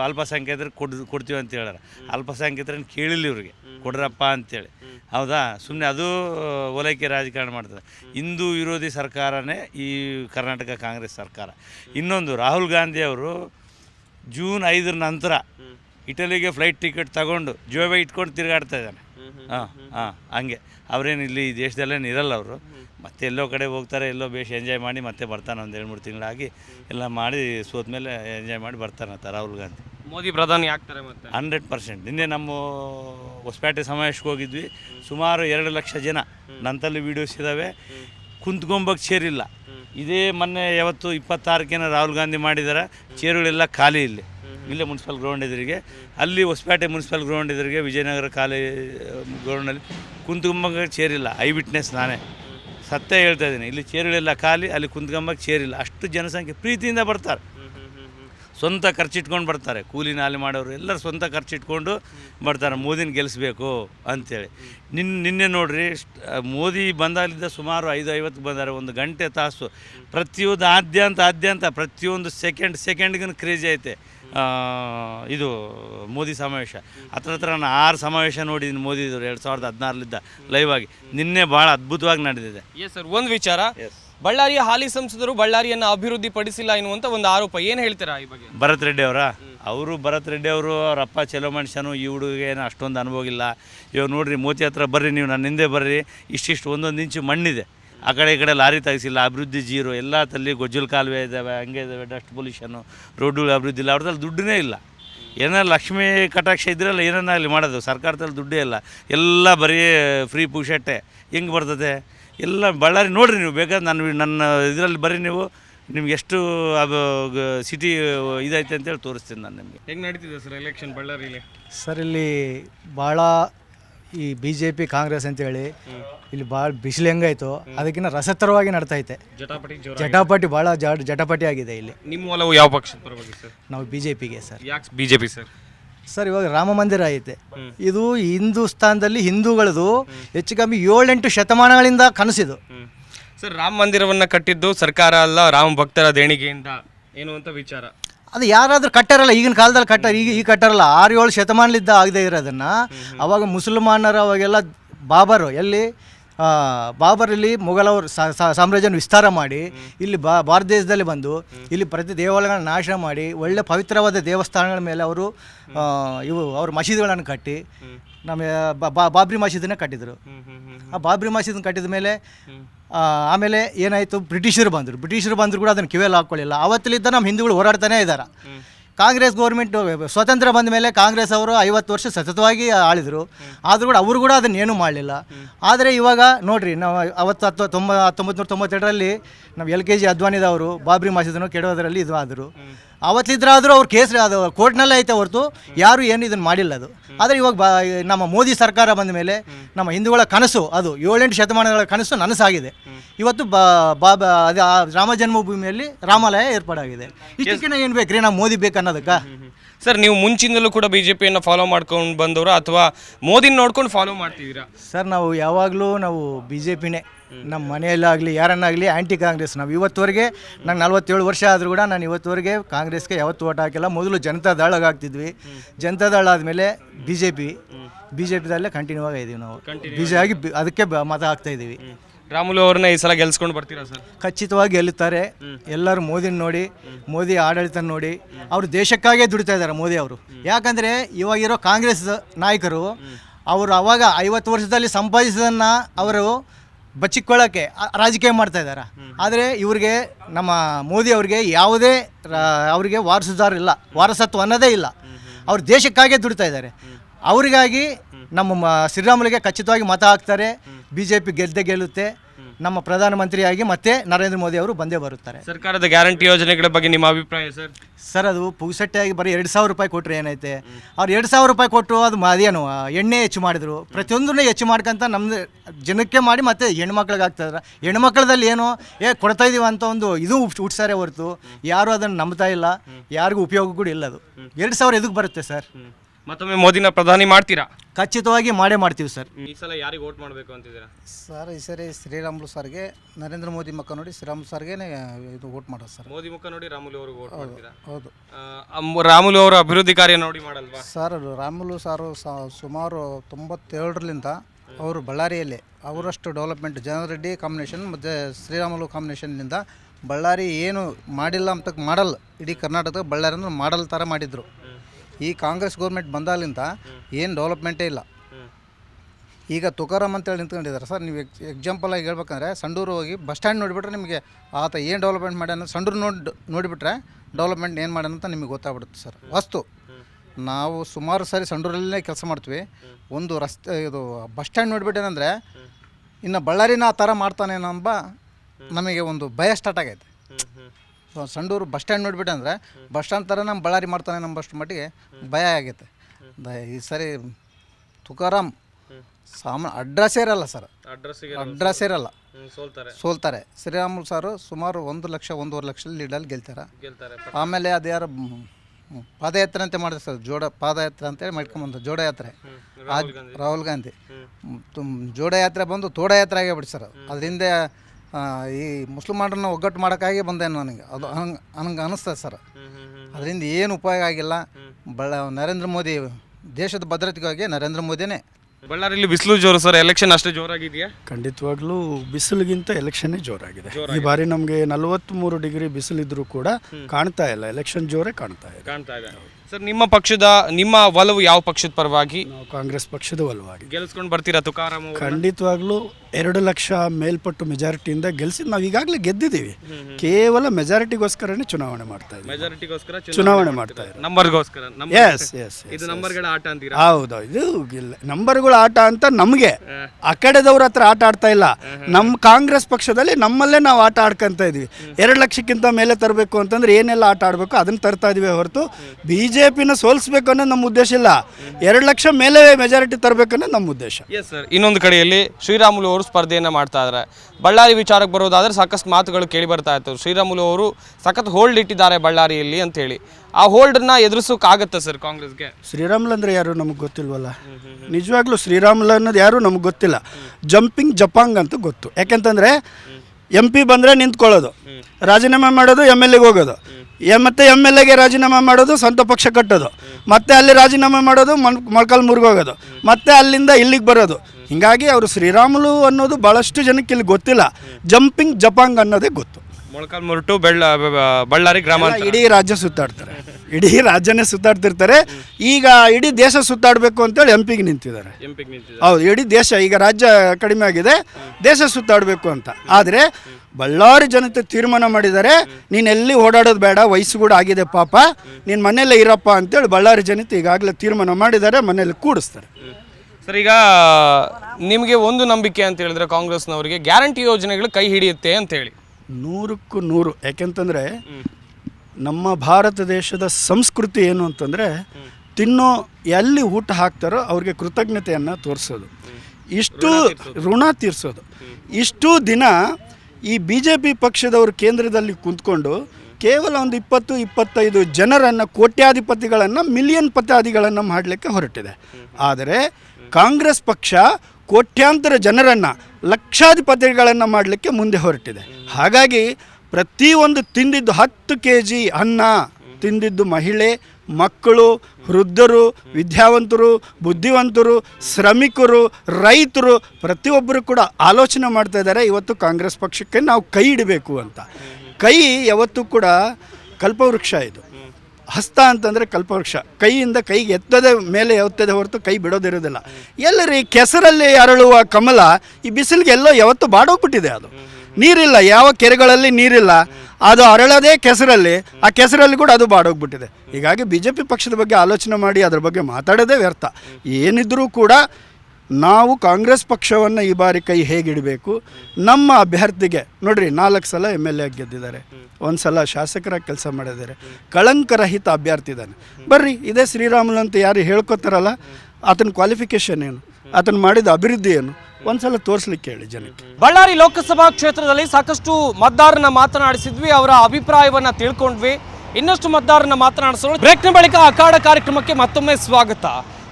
ಅಲ್ಪಸಂಖ್ಯಾತರು ಕೊಡ್, ಕೊಡ್ತೀವಿ ಅಂತ ಹೇಳ್ಯಾರ. ಅಲ್ಪಸಂಖ್ಯಾತರನ್ನ ಕೇಳಿಲ್ಲ ಇವ್ರಿಗೆ. ಕೊಡ್ರಪ್ಪ ಅಂತೇಳಿ. ಹೌದಾ? ಸುಮ್ಮನೆ ಅದು ಓಲೈಕೆ ರಾಜಕಾರಣ ಮಾಡ್ತದೆ. ಹಿಂದೂ ವಿರೋಧಿ ಸರ್ಕಾರನೇ ಈ ಕರ್ನಾಟಕ ಕಾಂಗ್ರೆಸ್ ಸರ್ಕಾರ. ಇನ್ನೊಂದು ರಾಹುಲ್ ಗಾಂಧಿ ಅವರು ಜೂನ್ ಐದರ ನಂತರ ಇಟಲಿಗೆ ಫ್ಲೈಟ್ ಟಿಕೆಟ್ ತಗೊಂಡು ಜೋಬೆ ಇಟ್ಕೊಂಡು ತಿರುಗಾಡ್ತಾ ಇದ್ದಾನೆ. ಹಾಂ ಹಾಂ ಹಂಗೆ. ಅವರೇನು ಇಲ್ಲಿ ಈ ದೇಶದಲ್ಲೇನು ಇರಲ್ಲ ಅವರು. ಮತ್ತೆ ಎಲ್ಲೋ ಕಡೆ ಹೋಗ್ತಾರೆ ಎಲ್ಲೋ ಬೇಷ್ ಎಂಜಾಯ್ ಮಾಡಿ ಮತ್ತೆ ಬರ್ತಾನೆ ಒಂದು ಎರಡು ಮೂರು ತಿಂಗಳಾಗಿ. ಎಲ್ಲ ಮಾಡಿ ಸೋತ ಮೇಲೆ ಎಂಜಾಯ್ ಮಾಡಿ ಬರ್ತಾನಂತ ರಾಹುಲ್ ಗಾಂಧಿ. ಮೋದಿ ಪ್ರಧಾನಿ ಆಗ್ತಾರೆ ಮತ್ತೆ? Hundred percent. ನಿನ್ನೆ ನಮ್ಮ ಹೊಸಪೇಟೆ ಸಮಾವೇಶಕ್ಕೆ ಹೋಗಿದ್ವಿ. ಸುಮಾರು ಎರಡು ಲಕ್ಷ ಜನ ನಂತಲ್ಲಿ ವೀಡಿಯೋಸ್ ಇದ್ದಾವೆ ಕುಂತ್ಕೊಂಬಕ್ಕೆ ಚೇರಿಲ್ಲ ಇದೇ ಮೊನ್ನೆ ಯಾವತ್ತು ಇಪ್ಪತ್ತಾರಕ್ಕೇನೋ ರಾಹುಲ್ ಗಾಂಧಿ ಮಾಡಿದ್ದಾರೆ ಚೇರುಗಳೆಲ್ಲ ಖಾಲಿ ಇಲ್ಲಿ. ಇಲ್ಲೇ ಮುನ್ಸಿಪಲ್ ಗ್ರೌಂಡ್ ಎದುರಿಗೆ. ಅಲ್ಲಿ ಹೊಸಪೇಟೆ ಮುನ್ಸಿಪಲ್ ಗ್ರೌಂಡ್ ಎದುರಿಗೆ ವಿಜಯನಗರ ಖಾಲಿ ಗ್ರೌಂಡಲ್ಲಿ ಕುಂತ್ಕೊಂಬಂಗೆ ಚೇರಿಲ್ಲ. ಐ ವಿಟ್ನೆಸ್ ನಾನೇ. ಸತ್ಯ ಹೇಳ್ತಾ ಇದ್ದೀನಿ. ಇಲ್ಲಿ ಚೇರುಗಳೆಲ್ಲ ಖಾಲಿ ಅಲ್ಲಿ ಕುಂತ್ಕೊಂಬಕ್ಕೆ ಚೇರಿಲ್ಲ. ಅಷ್ಟು ಜನಸಂಖ್ಯೆ ಪ್ರೀತಿಯಿಂದ ಬರ್ತಾರೆ. ಸ್ವಂತ ಖರ್ಚಿಟ್ಕೊಂಡು ಬರ್ತಾರೆ. ಕೂಲಿ ನಾಲಿ ಮಾಡೋರು ಎಲ್ಲರೂ ಸ್ವಂತ ಖರ್ಚಿಟ್ಕೊಂಡು ಬರ್ತಾರೆ. ಮೋದಿನ ಗೆಲ್ಲಿಸ್ಬೇಕು ಅಂಥೇಳಿ ನಿನ್ನ ನಿನ್ನೆ ನೋಡ್ರಿ ಮೋದಿ ಬಂದಾಗಲಿದ್ದ ಸುಮಾರು ಐದು ಐವತ್ತು ಬಂದಾರೆ. ಒಂದು ಗಂಟೆ ತಾಸು. ಪ್ರತಿಯೊಂದು ಆದ್ಯಂತ ಆದ್ಯಂತ ಪ್ರತಿಯೊಂದು ಸೆಕೆಂಡ್ ಸೆಕೆಂಡ್ಗೂ ಕ್ರೇಜಿ ಐತೆ. ಇದು ಮೋದಿ ಸಮಾವೇಶ. ಹತ್ರ ಹತ್ರ ನಾನು ಆರು ಸಮಾವೇಶ ನೋಡಿದ್ದೀನಿ ಮೋದಿದು ಎರಡು ಸಾವಿರದ ಹದಿನಾರಲಿದ್ದ ಲೈವ್ ಆಗಿ. ನಿನ್ನೆ ಭಾಳ ಅದ್ಭುತವಾಗಿ ನಡೆದಿದೆ. ಎಸ್ ಸರ್ ಒಂದು ವಿಚಾರ. ಬಳ್ಳಾರಿಯ ಹಾಲಿ ಸಂಸದರು ಬಳ್ಳಾರಿಯನ್ನು ಅಭಿವೃದ್ಧಿ ಪಡಿಸಿಲ್ಲ ಎನ್ನುವಂತ ಒಂದು ಆರೋಪ. ಏನು ಹೇಳ್ತೀರಾ ಈ ಬಗ್ಗೆ? ಭರತ್ ರೆಡ್ಡಿ ಅವರ? ಅವರು ಭರತ್ ರೆಡ್ಡಿ ಅವರು ಅವ್ರ ಅಪ್ಪ ಚಲೋ ಮನುಷ್ಯನು, ಈ ಹುಡುಗಿಗೆ ಏನು ಅಷ್ಟೊಂದು ಅನುಭವ ಇಲ್ಲ. ಇವಾಗ ನೋಡ್ರಿ, ಮೋತಿ ಹತ್ರ ಬರ್ರಿ, ನೀವು ನನ್ನ ಹಿಂದೆ ಬರ್ರಿ, ಇಷ್ಟಿಷ್ಟು ಒಂದೊಂದು ಇಂಚು ಮಣ್ಣಿದೆ. ಆ ಕಡೆ ಈ ಕಡೆ ಲಾರಿ ತಗಿಸಿಲ್ಲ, ಅಭಿವೃದ್ಧಿ ಜೀರೋ, ಎಲ್ಲ ತಲ್ಲಿ ಗೊಜ್ಜಲ್ ಕಾಲುವೆ ಇದ್ದಾವೆ ಹಂಗೆ ಇದ್ದಾವೆ ಡಸ್ಟ್ ಪೊಲ್ಯೂಷನು, ರೋಡ್ಗಳು ಅಭಿವೃದ್ಧಿ ಇಲ್ಲ ಅವ್ರದಲ್ಲಿ ದುಡ್ಡೇ ಇಲ್ಲ. ಏನೋ ಲಕ್ಷ್ಮೀ ಕಟಾಕ್ಷ ಇದ್ರಲ್ಲ ಏನನ್ನಾಗಲಿ ಮಾಡೋದು ಸರ್ಕಾರದಲ್ಲಿ ದುಡ್ಡೇ ಇಲ್ಲ. ಎಲ್ಲ ಬರೀ ಫ್ರೀ ಪುಷಟ್ಟೆ ಹೆಂಗೆ ಬರ್ತದೆ? ಎಲ್ಲ ಬಳ್ಳಾರಿ ನೋಡ್ರಿ ನೀವು ಬೇಕಾದ್ರೆ ನಾನು ನನ್ನ ಇದರಲ್ಲಿ ಬರ್ರಿ ನೀವು. ನಿಮ್ಗೆ ಎಷ್ಟು ಅದು ಸಿಟಿ ಇದೈತೆ ಅಂತೇಳಿ ತೋರಿಸ್ತೀನಿ ನಾನು ನಿಮಗೆ. ಹೆಂಗೆ ನಡೀತಿದೆ ಸರ್ ಎಲೆಕ್ಷನ್ ಬಳ್ಳಾರಿಲಿ? ಸರ್ ಇಲ್ಲಿ ಭಾಳ ಈ ಬಿ ಜೆ ಪಿ ಕಾಂಗ್ರೆಸ್ ಅಂತೇಳಿ ಇಲ್ಲಿ ಭಾಳ ಬಿಸಿಲು ಹೆಂಗಾಯ್ತು ಅದಕ್ಕಿಂತ ರಸತರವಾಗಿ ನಡ್ತೈತೆ. ಜಟಾಪಟಿ ಜೋರ ಜಟಾಪಟಿ ಭಾಳ ಜಟ ಜಟಾಪಟಿ ಆಗಿದೆ ಇಲ್ಲಿ. ನಿಮ್ಮ ಒಲವು ಯಾವ ಪಕ್ಷದ ಪರವಾಗಿ ಸರ್ ನಾವು ಬಿ ಜೆ ಪಿಗೆ ಸರ್ ಯಾಕೆ ಬಿಜೆಪಿ ಸರ್ ಸರ್ ಇವಾಗ ರಾಮ ಮಂದಿರ ಐತೆ. ಇದು ಹಿಂದೂಸ್ತಾನದಲ್ಲಿ ಹಿಂದೂಗಳದು ಹೆಚ್ಚು ಕಮ್ಮಿ ಏಳೆಂಟು ಶತಮಾನಗಳಿಂದ ಕನಸಿದು. ಸರ್ ರಾಮ ಮಂದಿರವನ್ನ ಕಟ್ಟಿದ್ದು ಸರ್ಕಾರ ಅಲ್ಲ ರಾಮ ಭಕ್ತರ ದೇಣಿಗೆಯಿಂದ? ಏನು ಅಂತ ವಿಚಾರ? ಅದು ಯಾರಾದರೂ ಕಟ್ಟಾರಲ್ಲ ಈಗಿನ ಕಾಲದಲ್ಲಿ ಕಟ್ಟಾರ ಈಗ ಈಗ ಕಟ್ಟಾರಲ್ಲ ಆರು ಏಳು ಶತಮಾನಲಿದ್ದ ಆಗದೆ ಇರೋದನ್ನು ಅವಾಗ ಮುಸಲ್ಮಾನರು ಅವಾಗೆಲ್ಲ ಬಾಬರು ಎಲ್ಲಿ? ಬಾಬರಲ್ಲಿ ಮೊಘಲವರು ಸಾಮ್ರಾಜ್ಯವನ್ನು ವಿಸ್ತಾರ ಮಾಡಿ ಇಲ್ಲಿ ಬಾ ಭಾರತ ದೇಶದಲ್ಲಿ ಬಂದು ಇಲ್ಲಿ ಪ್ರತಿ ದೇವಾಲಯಗಳನ್ನು ನಾಶ ಮಾಡಿ ಒಳ್ಳೆ ಪವಿತ್ರವಾದ ದೇವಸ್ಥಾನಗಳ ಮೇಲೆ ಅವರು ಇವು ಅವ್ರ ಮಸೀದಿಗಳನ್ನು ಕಟ್ಟಿ ನಮ್ಮ ಬಾ- ಬಾ- ಬಾಬ್ರಿ ಮಸೀದಿನ ಕಟ್ಟಿದರು. ಆ ಬಾಬ್ರಿ ಮಸೀದಿನ ಕಟ್ಟಿದ ಮೇಲೆ ಆಮೇಲೆ ಏನಾಯಿತು ಬ್ರಿಟಿಷರು ಬಂದರು. ಬ್ರಿಟಿಷರು ಬಂದರು ಕೂಡ ಅದನ್ನು ಕಿವಿಯಲ್ಲಿ ಹಾಕ್ಕೊಳ್ಳಿಲ್ಲ ಅವತ್ತಲಿದ್ದ ನಮ್ಮ ಹಿಂದೂಗಳು ಹೋರಾಡ್ತಾನೇ ಇದ್ದಾರೆ ಕಾಂಗ್ರೆಸ್ ಗೌರ್ಮೆಂಟ್ ಸ್ವತಂತ್ರ ಬಂದ ಮೇಲೆ ಕಾಂಗ್ರೆಸ್ ಅವರು ಐವತ್ತು ವರ್ಷ ಸತತವಾಗಿ ಆಳಿದರು. ಆದರೂ ಕೂಡ ಅವರು ಕೂಡ ಅದನ್ನೇನು ಮಾಡಲಿಲ್ಲ. ಆದರೆ ಇವಾಗ ನೋಡಿರಿ ನಾವು ಅವತ್ತು ಹತ್ತು ತೊಂಬ ಹತ್ತೊಂಬತ್ತು ನೂರ ತೊಂಬತ್ತೆರಡರಲ್ಲಿ ನಾವು ಎಲ್ ಕೆ ಜಿ ಅದ್ವಾನಿದವರು ಬಾಬ್ರಿ ಮಸೀದನ್ನು ಕೆಡೋದರಲ್ಲಿ ಇದು ಆದರು. ಅವತ್ತಿದ್ರಾದರೂ ಅವ್ರು ಕೇಸ್ ಅದು ಕೋರ್ಟ್ನಲ್ಲೇ ಐತೆ ಹೊರತು ಯಾರು ಏನು ಇದನ್ನು ಮಾಡಿಲ್ಲ ಅದು. ಆದರೆ ಇವಾಗ ಬಾ ನಮ್ಮ ಮೋದಿ ಸರ್ಕಾರ ಬಂದ ಮೇಲೆ ನಮ್ಮ ಹಿಂದೂಗಳ ಕನಸು ಅದು ಏಳೆಂಟು ಶತಮಾನಗಳ ಕನಸು ನನಸಾಗಿದೆ. ಇವತ್ತು ಬಾ ಬಾಬಾ ಅದು ಆ ರಾಮ ಜನ್ಮಭೂಮಿಯಲ್ಲಿ ರಾಮಾಲಯ ಏರ್ಪಾಡಾಗಿದೆ. ಇಷ್ಟಕ್ಕಿಂತ ಏನು ಬೇಕ್ರಿ ನಮ್ಮ ಮೋದಿ ಬೇಕನ್ನೋದಕ್ಕೆ? ಸರ್ ನೀವು ಮುಂಚಿನಿಂದಲೂ ಕೂಡ ಬಿ ಜೆ ಪಿಯನ್ನು ಫಾಲೋ ಮಾಡ್ಕೊಂಡು ಬಂದವರು? ಅಥವಾ ಮೋದಿನ ನೋಡ್ಕೊಂಡು ಫಾಲೋ ಮಾಡ್ತಿದ್ದೀರಾ? ಸರ್ ನಾವು ಯಾವಾಗಲೂ ನಾವು ಬಿ ಜೆ ಪಿನೇ ನಮ್ಮ ಮನೆಯಲ್ಲಾಗಲಿ ಯಾರನ್ನಾಗಲಿ ಆ್ಯಂಟಿ ಕಾಂಗ್ರೆಸ್. ನಾವು ಇವತ್ತುವರೆಗೆ ನಂಗೆ ನಲ್ವತ್ತೇಳು ವರ್ಷ ಆದರೂ ಕೂಡ ನಾನು ಇವತ್ತುವರೆಗೆ ಕಾಂಗ್ರೆಸ್ಗೆ ಯಾವತ್ತೂ ಓಟ್ ಹಾಕಿಲ್ಲ. ಮೊದಲು ಜನತಾ ದಳಗೆ ಆಗ್ತಿದ್ವಿ ಜನತಾ ದಳ ಆದಮೇಲೆ B J P B J ಪಿದಲ್ಲೇ continue ಆಗಿದ್ದೀವಿ ನಾವು ಬಿ ಜೆ ಆಗಿ ಅದಕ್ಕೆ ಬ- ಮತ ಹಾಕ್ತಾ ಇದ್ದೀವಿ ರಾಮುಲು ಅವ್ರನ್ನ ಈ ಸಲ ಗೆಲ್ಸ್ಕೊಂಡು ಬರ್ತೀರಾ ಸರ್? ಖಚಿತವಾಗಿ ಗೆಲ್ಲುತ್ತಾರೆ. ಎಲ್ಲರೂ ಮೋದಿನ ನೋಡಿ, ಮೋದಿ ಆಡಳಿತ ನೋಡಿ. ಅವರು ದೇಶಕ್ಕಾಗೇ ದುಡಿತಾ ಇದ್ದಾರೆ ಮೋದಿ ಅವರು. ಯಾಕಂದರೆ ಇವಾಗಿರೋ ಕಾಂಗ್ರೆಸ್ ನಾಯಕರು, ಅವರು ಅವಾಗ ಐವತ್ತು ವರ್ಷದಲ್ಲಿ ಸಂಪಾದಿಸಿದನ್ನ ಅವರು ಬಚ್ಚಿಕೊಳ್ಳೋಕ್ಕೆ ರಾಜಕೀಯ ಮಾಡ್ತಾ ಇದ್ದಾರೆ. ಆದರೆ ಇವ್ರಿಗೆ, ನಮ್ಮ ಮೋದಿ ಅವ್ರಿಗೆ ಯಾವುದೇ ಅವರಿಗೆ ವಾರಸುದಾರ ಇಲ್ಲ. ವಾರಸತ್ವ ಅನ್ನೋದೇ ಇಲ್ಲ. ಅವ್ರು ದೇಶಕ್ಕಾಗೇ ದುಡಿತಾ ಇದ್ದಾರೆ. ಅವರಿಗಾಗಿ ನಮ್ಮ ಶ್ರೀರಾಮುಲಿಗೆ ಖಚಿತವಾಗಿ ಮತ ಹಾಕ್ತಾರೆ. ಬಿ ಜೆ ಪಿ ಗೆದ್ದೇ ಗೆಲ್ಲುತ್ತೆ. ನಮ್ಮ ಪ್ರಧಾನಮಂತ್ರಿಯಾಗಿ ಮತ್ತೆ ನರೇಂದ್ರ ಮೋದಿ ಅವರು ಬಂದೇ ಬರುತ್ತಾರೆ. ಸರ್ಕಾರದ ಗ್ಯಾರಂಟಿ ಯೋಜನೆಗಳ ಬಗ್ಗೆ ನಿಮ್ಮ ಅಭಿಪ್ರಾಯ ಸರ್? ಸರ್ ಅದು ಪುಗ್ಸಟ್ಟೆಯಾಗಿ ಬರೀ ಎರಡು ಸಾವಿರ ರೂಪಾಯಿ ಕೊಟ್ಟರೆ ಏನೈತೆ? ಅವ್ರು ಎರಡು ಸಾವಿರ ರೂಪಾಯಿ ಕೊಟ್ಟರು ಅದು ಮ- ಅದೇನು ಆ, ಎಣ್ಣೆ ಹೆಚ್ಚು ಮಾಡಿದರು. ಪ್ರತಿಯೊಂದನ್ನೇ ಹೆಚ್ಚು ಮಾಡ್ಕೊಂತ ನಮ್ದು ಜನಕ್ಕೆ ಮಾಡಿ ಮತ್ತೆ ಹೆಣ್ಮಕ್ಳಿಗೆ ಆಗ್ತದ್ರ ಹೆಣ್ಮಕ್ಳದಲ್ಲಿ ಏನು ಏ ಕೊಡ್ತಾ ಇದೀವಿ ಅಂತ ಒಂದು ಇದು ಹುಟ್ಸಾರೆ ಹೊರತು. ಯಾರು ಅದನ್ನು ನಂಬ್ತಾ ಇಲ್ಲ. ಯಾರಿಗೂ ಉಪಯೋಗ ಕೂಡ ಇಲ್ಲ ಅದು. ಎರಡು ಸಾವಿರ ಎದಕ್ಕೆ ಬರುತ್ತೆ ಸರ್? ಮತ್ತೊಮ್ಮೆ ಮೋದಿನ ಪ್ರಧಾನಿ ಮಾಡ್ತೀರಾ? ಖಚಿತವಾಗಿ ಮಾಡೇ ಮಾಡ್ತೀವಿ ಸರ್. ಈ ಸಲ ಯಾರಿಗೆ ವೋಟ್ ಮಾಡಬೇಕು ಅಂತಿದ್ದೀರಾ? ಸರ್ ಈ ಸರಿ ಶ್ರೀರಾಮುಲು ಸರ್ಗೆ ನರೇಂದ್ರ ಮೋದಿ ಮಕ್ಕ ನೋಡಿ ಶ್ರೀರಾಮುಲು ಸರ್ಗೆ ಇದು ವೋಟ್ ಮಾಡೋದು ಸರ್. ಮೋದಿ ಮುಖ ನೋಡಿ ರಾಮುಲು ಅವ್ರಿಗೆ ವೋಟ್ ಮಾಡ್ತೀರಾ? ಹೌದು. ಆ, ಅಮ್- ರಾಮುಲು ಅವರು ಅಭಿವೃದ್ಧಿ ಕಾರ್ಯ ನೋಡಿ ಮಾಡಲ್ವಾ? ಸರ್ ರಾಮುಲು ಸಾರು ಸ- ಸುಮಾರು ತೊಂಬತ್ತೇಳರಿಂದ ಅವರು ಬಳ್ಳಾರಿಯಲ್ಲಿ ಅವರಷ್ಟು ಡೆವಲಪ್ಮೆಂಟ್ ಜನರೆಡ್ಡಿ ಕಾಂಬಿನೇಷನ್ ಮತ್ತು ಶ್ರೀರಾಮುಲು ಕಾಂಬಿನೇಷನ್ನಿಂದ ಬಳ್ಳಾರಿ ಏನು ಮಾಡಿಲ್ಲ ಅಂತ ಮಾಡಲ್ ಇಡೀ ಕರ್ನಾಟಕದ ಬಳ್ಳಾರಿ ಅಂದ್ರೆ ಮಾಡಲ್ ಥರ ಮಾಡಿದರು. ಈ ಕಾಂಗ್ರೆಸ್ ಗೌರ್ಮೆಂಟ್ ಬಂದಾಗಲಿಂದ ಏನು ಡೆವಲಪ್ಮೆಂಟೇ ಇಲ್ಲ. ಈಗ ತುಕಾರಾಮ್ ಅಂತೇಳಿ ನಿಂತ್ಕೊಂಡಿದ್ದಾರೆ. ಸರ್ ನೀವು ಎಕ್ಸ್ ಎಕ್ಸಾಂಪಲ್ ಆಗಿ ಹೇಳ್ಬೇಕಂದ್ರೆ ಸಂಡೂರು ಹೋಗಿ ಬಸ್ ಸ್ಟ್ಯಾಂಡ್ ನೋಡಿಬಿಟ್ರೆ ನಿಮಗೆ ಆತ ಏನು ಡೆವಲಪ್ಮೆಂಟ್ ಮಾಡ್ಯಾನ ಸಂಡೂರು ನೋಡಿ ನೋಡಿಬಿಟ್ರೆ ಡೆವಲಪ್ಮೆಂಟ್ ಏನು ಮಾಡ್ಯಾನ ಅಂತ ನಿಮಗೆ ಗೊತ್ತಾಗ್ಬಿಡುತ್ತೆ ಸರ್. ವಸ್ತು. ನಾವು ಸುಮಾರು ಸಾರಿ ಸಂಡೂರಲ್ಲೇ ಕೆಲಸ ಮಾಡ್ತೀವಿ. ಒಂದು ರಸ್ತೆ ಇದು ಬಸ್ ಸ್ಟ್ಯಾಂಡ್ ನೋಡಿಬಿಟ್ಟೇನಂದರೆ ಇನ್ನು ಬಳ್ಳಾರಿನ ಆ ಥರ ಮಾಡ್ತಾನೇನೋ ಎಂಬ ನಮಗೆ ಒಂದು ಭಯ ಸ್ಟಾರ್ಟ್ ಆಗೈತೆ. ಸಂಡೂರು ಬಸ್ ಸ್ಟ್ಯಾಂಡ್ ನೋಡ್ಬಿಟ್ಟು ಅಂದರೆ ಬಸ್ ಸ್ಟ್ಯಾಂಡ್ ಥರ ನಮ್ಮ ಬಳ್ಳಾರಿ ಮಾಡ್ತಾನೆ ನಮ್ಮ ಬಸ್ ಮಟ್ಟಿಗೆ ಭಯ ಆಗೈತೆ. ದ- ಈ ಸರಿ ತುಕಾರಾಮ್ ಸಾಮಾನ್ ಅಡ್ರೆಸ್ಸೇ ಇರಲ್ಲ ಸರ್. ಅಡ್ರೆಸ್ಸಿಗೆ ಅಡ್ರೆಸ್ ಇರಲ್ಲ. ಸೋಲ್ತಾರೆ. ಸೋಲ್ತಾರೆ. ಶ್ರೀರಾಮುಲು ಸಾರು ಸುಮಾರು ಒಂದು ಲಕ್ಷ ಒಂದೂವರೆ ಲಕ್ಷ ಲೀಡಲ್ಲಿ ಗೆಲ್ತಾರೆ. ಗೆಲ್ತಾರೆ. ಆಮೇಲೆ ಅದು ಯಾರು ಮ್, ಮ್, ಪಾದಯಾತ್ರೆ ಅಂತ ಮಾಡಿದ್ರು ಸರ್. ಜೋಡ ಪಾದಯಾತ್ರೆ ಅಂತೇಳಿ ಮಾಡ್ಕೊಂಬಂದು ಜೋಡ ಯಾತ್ರೆ ಆ ರಾಹುಲ್ ಗಾಂಧಿ. ಮ್, ತುಮ್ ಜೋಡ ಯಾತ್ರೆ ಬಂದು ತೋಡ ಯಾತ್ರೆ ಆಗ್ಯಾಬಿಟ್ಟು ಸರ್ ಅದರಿಂದ ಈ ಮುಸ್ಲಿಮರನ್ನ ಒಗ್ಗಟ್ಟು ಮಾಡೋಕ್ಕಾಗಿ ಬಂದೆ ನನಗೆ. ಅದು ಹಂಗೆ ಹಂಗೆ ಅನಿಸ್ತದೆ ಸರ್. ಅದರಿಂದ ಏನು ಉಪಯೋಗ ಆಗಿಲ್ಲ. ಬಳ್ಳ ನರೇಂದ್ರ ಮೋದಿ ದೇಶದ ಭದ್ರತೆಗಾಗಿ ನರೇಂದ್ರ ಮೋದಿನೇ. ಬಳ್ಳಾರಿಯಲ್ಲಿ ಬಿಸಿಲು ಜೋರು ಸರ್ ಎಲೆಕ್ಷನ್ ಅಷ್ಟೇ ಜೋರಾಗಿದೆಯಾ? ಖಂಡಿತವಾಗ್ಲೂ ಬಿಸಿಲಿಗಿಂತ ಎಲೆಕ್ಷನ್ನೇ ಜೋರಾಗಿದೆ. ಈ ಬಾರಿ ನಮಗೆ ನಲವತ್ತ್ಮೂರು ಡಿಗ್ರಿ ಬಿಸಿಲಿದ್ರೂ ಕೂಡ ಕಾಣ್ತಾ ಇಲ್ಲ. ಎಲೆಕ್ಷನ್ ಜೋರೇ ಕಾಣ್ತಾ ಇದೆ. ಕಾಣ್ತಾ ಇದೆ. ಸರ್ ನಿಮ್ಮ ಪಕ್ಷದ ನಿಮ್ಮ ಒಲವು ಯಾವ ಪಕ್ಷದ ಪರವಾಗಿ? ನಾವು ಕಾಂಗ್ರೆಸ್ ಪಕ್ಷದ ಒಲವಾಗಿ. ಗೆಲ್ಸ್ಕೊಂಡು ಬರ್ತೀರಾ ತುಕಾರಾಮ್? ಖಂಡಿತವಾಗ್ಲೂ ಎರಡು ಲಕ್ಷ ಮೇಲ್ಪಟ್ಟು ಮೆಜಾರಿಟಿಯಿಂದ ಗೆಲ್ಸಿ ನಾವು ಈಗಾಗಲೇ ಗೆದ್ದಿದ್ದೀವಿ. ಕೇವಲ ಮೆಜಾರಿಟಿಗೋಸ್ಕರನೇ ಚುನಾವಣೆ ಮಾಡ್ತಾ ಇದ್ದೀವಿ. ಮೆಜಾರಿಟಿಗೋಸ್ಕರ ಚುನಾವಣೆ ಮಾಡ್ತಾ ಇದ್ದೀವಿ ನಂಬರ್ಗೋಸ್ಕರ ಎಸ್ ಎಸ್ ಇದು ನಂಬರ್ಗಳ ಆಟ ಅಂತೀರಾ? ಹೌದು ಇದು ಇಲ್ಲ. ನಂಬರ್ಗಳ ಆಟ ಅಂತ ನಮಗೆ. ಆ ಕಡೆದವ್ರ ಹತ್ರ ಆಟ ಆಡ್ತಾ ಇಲ್ಲ. ನಮ್ಮ ಕಾಂಗ್ರೆಸ್ ಪಕ್ಷದಲ್ಲಿ ನಮ್ಮಲ್ಲೇ ನಾವು ಆಟ ಆಡ್ಕೊಂತ ಇದೀವಿ. ಎರಡು ಲಕ್ಷಕ್ಕಿಂತ ಮೇಲೆ ತರಬೇಕು ಅಂತಂದ್ರೆ ಏನೆಲ್ಲ ಆಟ ಆಡಬೇಕು ಅದನ್ನ ತರ್ತಾ ಇದೀವಿ ಹೊರತು. ಬಿ ಜೆ ಪಿನ ಸೋಲಿಸ್ಬೇಕು ಅನ್ನೋದು ನಮ್ಮ ಉದ್ದೇಶ ಇಲ್ಲ. ಎರಡು ಲಕ್ಷ ಮೇಲೆ ಮೆಜಾರಿಟಿ ತರಬೇಕು ಅನ್ನೋದು ನಮ್ಮ ಉದ್ದೇಶ. ಎಸ್ ಸರ್ ಇನ್ನೊಂದು ಕಡೆಯಲ್ಲಿ ಶ್ರೀರಾಮುಲು ಅವರು ಸ್ಪರ್ಧೆಯನ್ನು ಮಾಡ್ತಾ ಇದ್ದಾರೆ ಬಳ್ಳಾರಿ ವಿಚಾರಕ್ಕೆ ಬರೋದಾದ್ರೆ ಸಾಕಷ್ಟು ಮಾತುಗಳು ಕೇಳಿ ಬರ್ತಾ ಇತ್ತು. ಶ್ರೀರಾಮುಲು ಅವರು ಸಖತ್ ಹೋಲ್ಡ್ ಇಟ್ಟಿದ್ದಾರೆ ಬಳ್ಳಾರಿಯಲ್ಲಿ ಅಂತೇಳಿ ಆ ಹೋಲ್ಡನ್ನ ಎದುರಿಸೋಕ್ಕಾಗತ್ತೆ ಸರ್ ಕಾಂಗ್ರೆಸ್ಗೆ? ಶ್ರೀರಾಮುಲು ಅಂದರೆ ಯಾರು ನಮಗೆ ಗೊತ್ತಿಲ್ವಲ್ಲ? ನಿಜವಾಗ್ಲೂ ಶ್ರೀರಾಮುಲು ಅನ್ನೋದು ಯಾರು ನಮಗೆ ಗೊತ್ತಿಲ್ಲ. ಜಂಪಿಂಗ್ ಜಪಾಂಗ್ ಅಂತ ಗೊತ್ತು. ಯಾಕೆಂತಂದರೆ ಎಂ ಪಿ ಬಂದರೆ ನಿಂತ್ಕೊಳ್ಳೋದು. ರಾಜೀನಾಮೆ ಮಾಡೋದು ಎಂ ಎಲ್ ಎಗೆ ಹೋಗೋದು. ಮತ್ತೆ ಎಂ ಎಲ್ ಎಗೆ ರಾಜೀನಾಮೆ ಮಾಡೋದು ಸ್ವಂತ ಪಕ್ಷ ಕಟ್ಟೋದು. ಮತ್ತೆ ಅಲ್ಲಿ ರಾಜೀನಾಮೆ ಮಾಡೋದು ಮಣ್ ಮೊಳಕಾಲು ಮುರುಗೋಗೋದು ಮತ್ತೆ ಅಲ್ಲಿಂದ ಇಲ್ಲಿಗೆ ಬರೋದು. ಹೀಗಾಗಿ ಅವರು ಶ್ರೀರಾಮುಲು ಅನ್ನೋದು ಭಾಳಷ್ಟು ಜನಕ್ಕೆ ಇಲ್ಲಿ ಗೊತ್ತಿಲ್ಲ. ಜಂಪಿಂಗ್ ಜಪಾಂಗ್ ಅನ್ನೋದೇ ಗೊತ್ತು. ಮೊಳಕಾಲ್ ಮೊರಟು ಬೆಳ್ಳ ಬಳ್ಳಾರಿ ಗ್ರಾಮ ಗ್ರಾಮಾಂತರ ಇಡೀ ರಾಜ್ಯ ಸುತ್ತಾಡ್ತಾರೆ. ಇಡೀ ರಾಜ್ಯನೇ ಸುತ್ತಾಡ್ತಿರ್ತಾರೆ. ಈಗ ಇಡೀ ದೇಶ ಸುತ್ತಾಡಬೇಕು ಅಂತೇಳಿ ಎಂ ಪಿಗೆ ನಿಂತಿದ್ದಾರೆ. ಎಂಪಿಗೆ ನಿಂತಿದೆ ಹೌದು ಇಡೀ ದೇಶ ಈಗ ರಾಜ್ಯ ಕಡಿಮೆ ಆಗಿದೆ. ದೇಶ ಸುತ್ತಾಡಬೇಕು ಅಂತ. ಆದರೆ ಬಳ್ಳಾರಿ ಜನತೆ ತೀರ್ಮಾನ ಮಾಡಿದ್ದಾರೆ. ನೀನು ಎಲ್ಲಿ ಓಡಾಡೋದು ಬೇಡ ವಯಸ್ಸು ಕೂಡ ಆಗಿದೆ ಪಾಪ. ನೀನು ಮನೆಯಲ್ಲೇ ಇರಪ್ಪ ಅಂತೇಳಿ ಬಳ್ಳಾರಿ ಜನತೆ ಈಗಾಗಲೇ ತೀರ್ಮಾನ ಮಾಡಿದ್ದಾರೆ ಮನೆಯಲ್ಲಿ ಕೂಡಿಸ್ತಾರೆ. ಸರ್ ಈಗ ನಿಮಗೆ ಒಂದು ನಂಬಿಕೆ ಅಂತ ಹೇಳಿದ್ರೆ ಕಾಂಗ್ರೆಸ್ನವರಿಗೆ ಗ್ಯಾರಂಟಿ ಯೋಜನೆಗಳು ಕೈ ಹಿಡಿಯುತ್ತೆ ಅಂತ ಹೇಳಿ ನೂರಕ್ಕೂ ನೂರು. ಯಾಕೆಂತಂದರೆ ನಮ್ಮ ಭಾರತ ದೇಶದ ಸಂಸ್ಕೃತಿ ಏನು ಅಂತಂದರೆ ತಿನ್ನೋ ಎಲ್ಲಿ ಊಟ ಹಾಕ್ತಾರೋ ಅವ್ರಿಗೆ ಕೃತಜ್ಞತೆಯನ್ನು ತೋರಿಸೋದು. ಇಷ್ಟು ಋಣ ತೀರಿಸೋದು. ಇಷ್ಟು ದಿನ ಈ ಬಿ ಜೆ ಪಿ ಪಕ್ಷದವರು ಕೇಂದ್ರದಲ್ಲಿ ಕುಂತ್ಕೊಂಡು ಕೇವಲ ಒಂದು ಇಪ್ಪತ್ತು ಇಪ್ಪತ್ತೈದು ಜನರನ್ನು ಕೋಟ್ಯಾಧಿಪತಿಗಳನ್ನು ಮಿಲಿಯನ್ ಪತ್ಯಾದಿಗಳನ್ನು ಮಾಡಲಿಕ್ಕೆ ಹೊರಟಿದೆ. ಆದರೆ ಕಾಂಗ್ರೆಸ್ ಪಕ್ಷ ಕೋಟ್ಯಾಂತರ ಜನರನ್ನು ಲಕ್ಷಾಧಿಪತಿಗಳನ್ನು ಮಾಡಲಿಕ್ಕೆ ಮುಂದೆ ಹೊರಟಿದೆ. ಹಾಗಾಗಿ ಪ್ರತಿಯೊಂದು ತಿಂದಿದ್ದು ಹತ್ತು ಕೆ ಜಿ ಅನ್ನ, ತಿಂದಿದ್ದು ಮಹಿಳೆ, ಮಕ್ಕಳು, ವೃದ್ಧರು, ವಿದ್ಯಾವಂತರು, ಬುದ್ಧಿವಂತರು, ಶ್ರಮಿಕರು, ರೈತರು ಪ್ರತಿಯೊಬ್ಬರು ಕೂಡ ಆಲೋಚನೆ ಮಾಡ್ತಾ ಇದ್ದಾರೆ, ಇವತ್ತು ಕಾಂಗ್ರೆಸ್ ಪಕ್ಷಕ್ಕೆ ನಾವು ಕೈ ಇಡಬೇಕು ಅಂತ. ಕೈ ಯಾವತ್ತೂ ಕೂಡ ಕಲ್ಪವೃಕ್ಷ ಇದು. ಹಸ್ತ ಅಂತಂದರೆ ಕಲ್ಪವೃಕ್ಷ. ಕೈಯಿಂದ ಕೈಗೆ ಎತ್ತದೆ ಮೇಲೆ ಎತ್ತದೆ ಹೊರತು ಕೈ ಬಿಡೋದಿರೋದಿಲ್ಲ ಎಲ್ಲರಿ ಕೆಸರಲ್ಲಿ ಅರಳುವ ಕಮಲ ಈ ಬಿಸಿಲಿಗೆ ಎಲ್ಲೋ ಯಾವತ್ತೂ ಬಾಡೋಗ್ಬಿಟ್ಟಿದೆ ಅದು. ನೀರಿಲ್ಲ, ಯಾವ ಕೆರೆಗಳಲ್ಲಿ ನೀರಿಲ್ಲ, ಅದು ಅರಳದೇ ಕೆಸರಲ್ಲಿ, ಆ ಕೆಸರಲ್ಲಿ ಕೂಡ ಅದು ಬಾಡೋಗ್ಬಿಟ್ಟಿದೆ. ಹೀಗಾಗಿ ಬಿ ಜೆ ಪಿ ಪಕ್ಷದ ಬಗ್ಗೆ ಆಲೋಚನೆ ಮಾಡಿ ಅದ್ರ ಬಗ್ಗೆ ಮಾತಾಡೋದೇ ವ್ಯರ್ಥ. ಏನಿದ್ರೂ ಕೂಡ ನಾವು ಕಾಂಗ್ರೆಸ್ ಪಕ್ಷವನ್ನು ಈ ಬಾರಿ ಕೈ ಹೇಗಿಡಬೇಕು? ನಮ್ಮ ಅಭ್ಯರ್ಥಿಗೆ, ನೋಡ್ರಿ, ನಾಲ್ಕು ಸಲ ಎಂ ಎಲ್ ಎ ಗೆದ್ದಿದ್ದಾರೆ. ಒಂದು ಸಲ ಶಾಸಕರಾಗಿ ಕೆಲಸ ಮಾಡಿದ್ದಾರೆ. ಕಳಂಕರಹಿತ ಅಭ್ಯರ್ಥಿ ಇದ್ದಾನೆ. ಬರ್ರಿ, ಇದೇ ಶ್ರೀರಾಮುಲು ಅಂತ ಯಾರು ಹೇಳ್ಕೊತಾರಲ್ಲ, ಆತನ ಕ್ವಾಲಿಫಿಕೇಶನ್ ಏನು? ಆತನ ಮಾಡಿದ ಅಭಿವೃದ್ಧಿ ಏನು? ಒಂದ್ಸಲ ತೋರಿಸ್ಲಿಕ್ಕೆ ಹೇಳಿ ಜನಕ್ಕೆ. ಬಳ್ಳಾರಿ ಲೋಕಸಭಾ ಕ್ಷೇತ್ರದಲ್ಲಿ ಸಾಕಷ್ಟು ಮತದಾರನ ಮಾತನಾಡಿಸಿದ್ವಿ, ಅವರ ಅಭಿಪ್ರಾಯವನ್ನ ತಿಳ್ಕೊಂಡ್ವಿ. ಇನ್ನಷ್ಟು ಮತದಾರನ ಮಾತನಾಡಿಸೋಣ ಬ್ರೇಕ್ನ ಬಳಿಕ ಅಖಾಡ ಕಾರ್ಯಕ್ರಮಕ್ಕೆ ಮತ್ತೊಮ್ಮೆ ಸ್ವಾಗತ.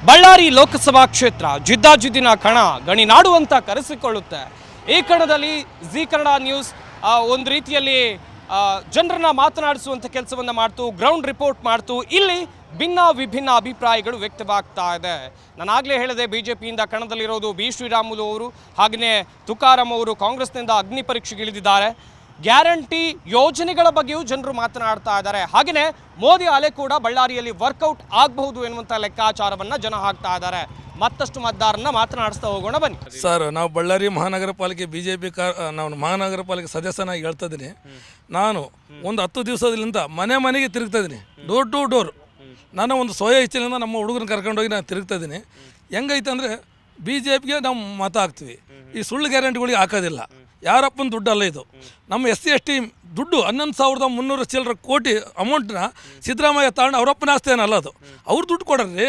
ಬಳ್ಳಾರಿ ಲೋಕಸಭಾ ಕ್ಷೇತ್ರ ಜಿದ್ದಾಜಿದ್ದಿನ ಕಣ ಗಣಿನಾಡು ಅಂತ ಕರೆಸಿಕೊಳ್ಳುತ್ತೆ. ಈ ಕಣದಲ್ಲಿ ಜೀ ಕನ್ನಡ ನ್ಯೂಸ್ ಒಂದು ರೀತಿಯಲ್ಲಿ ಜನರನ್ನ ಮಾತನಾಡಿಸುವಂಥ ಕೆಲಸವನ್ನು ಮಾಡ್ತು, ಗ್ರೌಂಡ್ ರಿಪೋರ್ಟ್ ಮಾಡ್ತು. ಇಲ್ಲಿ ಭಿನ್ನ ವಿಭಿನ್ನ ಅಭಿಪ್ರಾಯಗಳು ವ್ಯಕ್ತವಾಗ್ತಾ ಇದೆ. ನಾನಾಗಲೇ ಹೇಳಿದೆ ಬಿ ಜೆ ಪಿಯಿಂದ ಕಣದಲ್ಲಿರೋದು ಬಿ ಶ್ರೀರಾಮುಲು ಅವರು ಹಾಗೆಯೇ ತುಕಾರಾಮ್ ಅವರು ಕಾಂಗ್ರೆಸ್ನಿಂದ ಅಗ್ನಿ ಪರೀಕ್ಷೆಗೆ ಇಳಿದಿದ್ದಾರೆ ಗ್ಯಾರಂಟಿ ಯೋಜನೆಗಳ ಬಗ್ಗೆಯೂ ಜನರು ಮಾತನಾಡ್ತಾ ಇದ್ದಾರೆ. ಹಾಗೆಯೇ ಮೋದಿ ಅಲೆ ಕೂಡ ಬಳ್ಳಾರಿಯಲ್ಲಿ ವರ್ಕೌಟ್ ಆಗಬಹುದು ಎನ್ನುವಂಥ ಲೆಕ್ಕಾಚಾರವನ್ನ ಜನ ಹಾಕ್ತಾ ಇದ್ದಾರೆ. ಮತ್ತಷ್ಟು ಮತದಾರನ್ನ ಮಾತನಾಡಿಸ್ತಾ ಹೋಗೋಣ, ಬನ್ನಿ. ಸರ್, ನಾವು ಬಳ್ಳಾರಿ ಮಹಾನಗರ ಪಾಲಿಕೆ ಬಿ ಜೆ ಪಿ ನಾವು ಮಹಾನಗರ ಪಾಲಿಕೆ ಸದಸ್ಯನಾಗಿ ಹೇಳ್ತಾ ಇದ್ದೀನಿ. ನಾನು ಒಂದು ಹತ್ತು ದಿವಸದಿಂದ ಮನೆ ಮನೆಗೆ ತಿರುಗ್ತಾ ಇದ್ದೀನಿ. ಡೋರ್ ಟು ಡೋರ್ ನಾನು ಒಂದು ಸ್ವಯ ಇಚ್ಛೆಯಿಂದ ನಮ್ಮ ಹುಡುಗನ ಕರ್ಕೊಂಡೋಗಿ ನಾನು ತಿರುಗ್ತಾ ಇದ್ದೀನಿ. ಹೆಂಗೈತೆ ಅಂದರೆ ಬಿ ಜೆ ಪಿಗೆ ನಾವು ಮತ ಹಾಕ್ತೀವಿ. ಈ ಸುಳ್ಳು ಗ್ಯಾರಂಟಿಗಳಿಗೆ ಹಾಕೋದಿಲ್ಲ. ಯಾರಪ್ಪನ ದುಡ್ಡಲ್ಲ ಇದು. ನಮ್ಮ ಎಸ್ ಸಿ, ಎಸ್ ಟಿ ದುಡ್ಡು ಹನ್ನೊಂದು ಸಾವಿರದ ಮುನ್ನೂರು ಚಿಲ್ಲರ ಕೋಟಿ ಅಮೌಂಟ್ನ ಸಿದ್ದರಾಮಯ್ಯ ತಗೊಂಡು ಅವರಪ್ಪನ ಆಸ್ತಿ ಏನಲ್ಲ ಅದು. ಅವ್ರು ದುಡ್ಡು ಕೊಡ್ರಿ.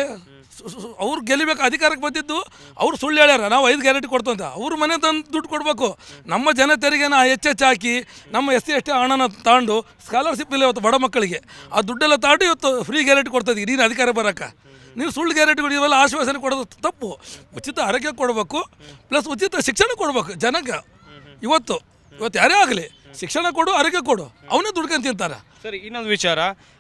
ಅವ್ರು ಗೆಲ್ಲಬೇಕು ಅಧಿಕಾರಕ್ಕೆ ಬಂದಿದ್ದು ಅವ್ರು ಸುಳ್ಳು ಹೇಳ್ಯಾರ. ನಾವು ಐದು ಗ್ಯಾರಂಟಿ ಕೊಡ್ತು ಅಂತ. ಅವ್ರ ಮನೆ ತಂದು ದುಡ್ಡು ಕೊಡಬೇಕು. ನಮ್ಮ ಜನ ತೆರಿಗೆನ ಹೆಚ್ಚೆಚ್ಚು ಹಾಕಿ ನಮ್ಮ ಎಸ್ ಸಿ, ಎಸ್ ಟಿ ಹಣನ ತಾಂಡು ಸ್ಕಾಲರ್ಶಿಪ್ ಇಲ್ಲ ಇವತ್ತು ಬಡ ಮಕ್ಕಳಿಗೆ ಆ ದುಡ್ಡೆಲ್ಲ ತಾಂಡು ಇವತ್ತು ಫ್ರೀ ಗ್ಯಾರಂಟಿ ಕೊಡ್ತಾ ಇದ್ದೀವಿ ನೀನು ಅಧಿಕಾರ ಬರೋಕ್ಕೆ. ನೀವು ಸುಳ್ಳು ಗ್ಯಾರಂಟಿಗಳು ಇವೆಲ್ಲ ಆಶ್ವಾಸನೆ ಕೊಡೋದು ತಪ್ಪು. ಉಚಿತ ಆರೋಗ್ಯ ಕೊಡಬೇಕು. ಪ್ಲಸ್ ಉಚಿತ ಶಿಕ್ಷಣ ಕೊಡಬೇಕು ಜನಕ್ಕೆ. ಇವತ್ತು ಇವತ್ತು ಯಾರೇ ಆಗಲಿ ಶಿಕ್ಷಣ ಕೊಡು ಆರೋಗ್ಯ ಕೊಡು ಅವನೇ ದುಡ್ಕೊಂಡು ತಿಂತಾರೆ ಸರಿ ಇನ್ನೊಂದು ವಿಚಾರ.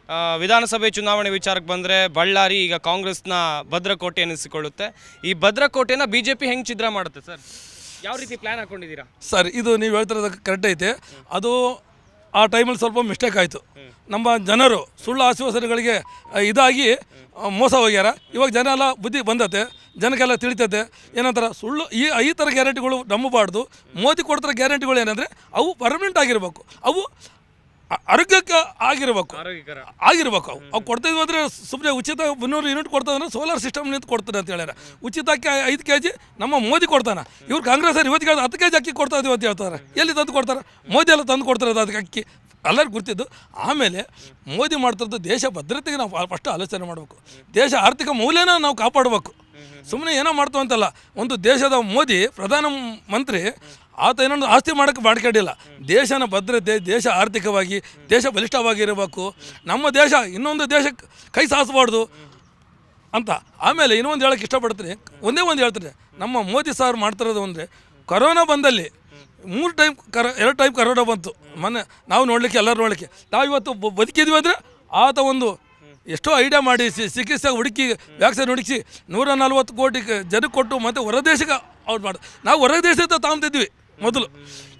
ಆ, ವಿಧಾನಸಭೆ ಚುನಾವಣೆ ವಿಚಾರಕ್ಕೆ ಬಂದರೆ ಬಳ್ಳಾರಿ ಈಗ ಕಾಂಗ್ರೆಸ್ನ ಭದ್ರಕೋಟೆ ಎನಿಸಿಕೊಳ್ಳುತ್ತೆ. ಈ ಭದ್ರಕೋಟೆನ ಬಿ ಜೆ ಪಿ ಹೆಂಗೆ ಚಿದ್ರ ಮಾಡುತ್ತೆ ಸರ್? ಯಾವ ರೀತಿ ಪ್ಲಾನ್ ಹಾಕೊಂಡಿದ್ದೀರಾ? ಸರ್ ಇದು ನೀವು ಹೇಳ್ತಿರೋದಕ್ಕೆ ಕರೆಕ್ಟ್ ಐತೆ. ಅದು ಆ ಟೈಮಲ್ಲಿ ಸ್ವಲ್ಪ ಮಿಸ್ಟೇಕ್ ಆಯಿತು. ನಮ್ಮ ಜನರು ಸುಳ್ಳು ಆಶ್ವಾಸನೆಗಳಿಗೆ ಇದಾಗಿ ಮೋಸ ಹೋಗ್ಯಾರ. ಇವಾಗ ಜನ ಎಲ್ಲ ಬುದ್ಧಿ ಬಂದತೆ ಜನಕ್ಕೆಲ್ಲ ತಿಳಿತೈತೆ. ಏನಂತಾರೆ ಸುಳ್ಳು ಈ ಈ ಥರ ಗ್ಯಾರಂಟಿಗಳು ನಂಬಬಾರ್ದು. ಮೋದಿ ಕೊಡ್ತಾರೆ ಗ್ಯಾರಂಟಿಗಳು ಏನಂದರೆ ಅವು ಪರ್ಮನೆಂಟ್ ಆಗಿರಬೇಕು. ಅವು ಆರೋಗ್ಯಕ್ಕೆ ಆಗಿರಬೇಕು. ಆಗಿರ್ಬೇಕು ಅವು. ಅವು ಕೊಡ್ತಿದ್ವಿ ಅಂದರೆ ಸುಮ್ಮನೆ ಉಚಿತ ಮುನ್ನೂರು ಯೂನಿಟ್ ಕೊಡ್ತದಂದ್ರೆ ಸೋಲಾರ್ ಸಿಸ್ಟಮ್ ನಿಂತು ಕೊಡ್ತಾರೆ ಅಂತ ಹೇಳ್ಯಾರ. ಉಚಿತಕ್ಕೆ ಐದು ಕೆ ಜಿ ನಮ್ಮ ಮೋದಿ ಕೊಡ್ತಾನೆ. ಇವ್ರು ಕಾಂಗ್ರೆಸ್ ಅವ್ರು ಇವತ್ತಿಗೆ ಹತ್ತು ಕೆ ಜಿ ಅಕ್ಕಿ ಕೊಡ್ತಾ ಇದೀವಿ ಅಂತ ಹೇಳ್ತಾರೆ. ಎಲ್ಲಿ ತಂದು ಕೊಡ್ತಾರೆ? ಮೋದಿ ಎಲ್ಲ ತಂದು ಕೊಡ್ತಾರೆ ಅದಕ್ಕೆ ಅಕ್ಕಿ. ಎಲ್ಲರಿಗೂ ಗುರ್ತಿದ್ದು. ಆಮೇಲೆ ಮೋದಿ ಮಾಡ್ತಿರೋದು ದೇಶ ಭದ್ರತೆಗೆ ನಾವು ಫಸ್ಟ್ ಆಲೋಚನೆ ಮಾಡಬೇಕು. ದೇಶ ಆರ್ಥಿಕ ಮೌಲ್ಯನ ನಾವು ಕಾಪಾಡಬೇಕು. ಸುಮ್ಮನೆ ಏನೋ ಮಾಡ್ತು ಅಂತಲ್ಲ. ಒಂದು ದೇಶದ ಮೋದಿ, ಪ್ರಧಾನ ಮಂತ್ರಿ, ಆತ ಏನೊಂದು ಆಸ್ತಿ ಮಾಡಕ್ಕೆ ಮಾಡ್ಕೊಂಡಿಲ್ಲ ದೇಶನ ಭದ್ರತೆ, ದೇಶ ಆರ್ಥಿಕವಾಗಿ, ದೇಶ ಬಲಿಷ್ಠವಾಗಿರಬೇಕು. ನಮ್ಮ ದೇಶ ಇನ್ನೊಂದು ದೇಶಕ್ಕೆ ಕೈ ಸಾಸಬಾರ್ದು ಅಂತ. ಆಮೇಲೆ ಇನ್ನೊಂದು ಹೇಳಕ್ಕೆ ಇಷ್ಟಪಡ್ತೀನಿ. ಒಂದೇ ಒಂದು ಹೇಳ್ತೀನಿ. ನಮ್ಮ ಮೋದಿ ಸಾರ್ ಮಾಡ್ತಿರೋದು ಅಂದರೆ, ಕೊರೋನಾ ಬಂದಲ್ಲಿ ಮೂರು ಟೈಮ್ ಕರ, ಎರಡು ಟೈಮ್ ಕರೋನಾ ಬಂತು. ಮೊನ್ನೆ ನಾವು ನೋಡಲಿಕ್ಕೆ, ಎಲ್ಲರೂ ನೋಡಲಿಕ್ಕೆ. ನಾವು ಇವತ್ತು ಬದುಕಿದ್ವಿ ಅಂದರೆ ಆತ ಒಂದು ಎಷ್ಟೋ ಐಡಿಯಾ ಮಾಡಿ ಚಿಕಿತ್ಸೆ ಹುಡುಕಿ ವ್ಯಾಕ್ಸಿನ್ ಹುಡುಕಿ, ನೂರ ನಲ್ವತ್ತು ಕೋಟಿ ಜನಕ್ಕೆ ಕೊಟ್ಟು ಮತ್ತು ಹೊರ ದೇಶಕ್ಕೆ ಔಟ್ ಮಾಡಿ, ನಾವು ಹೊರ ದೇಶದ ಮೊದಲು.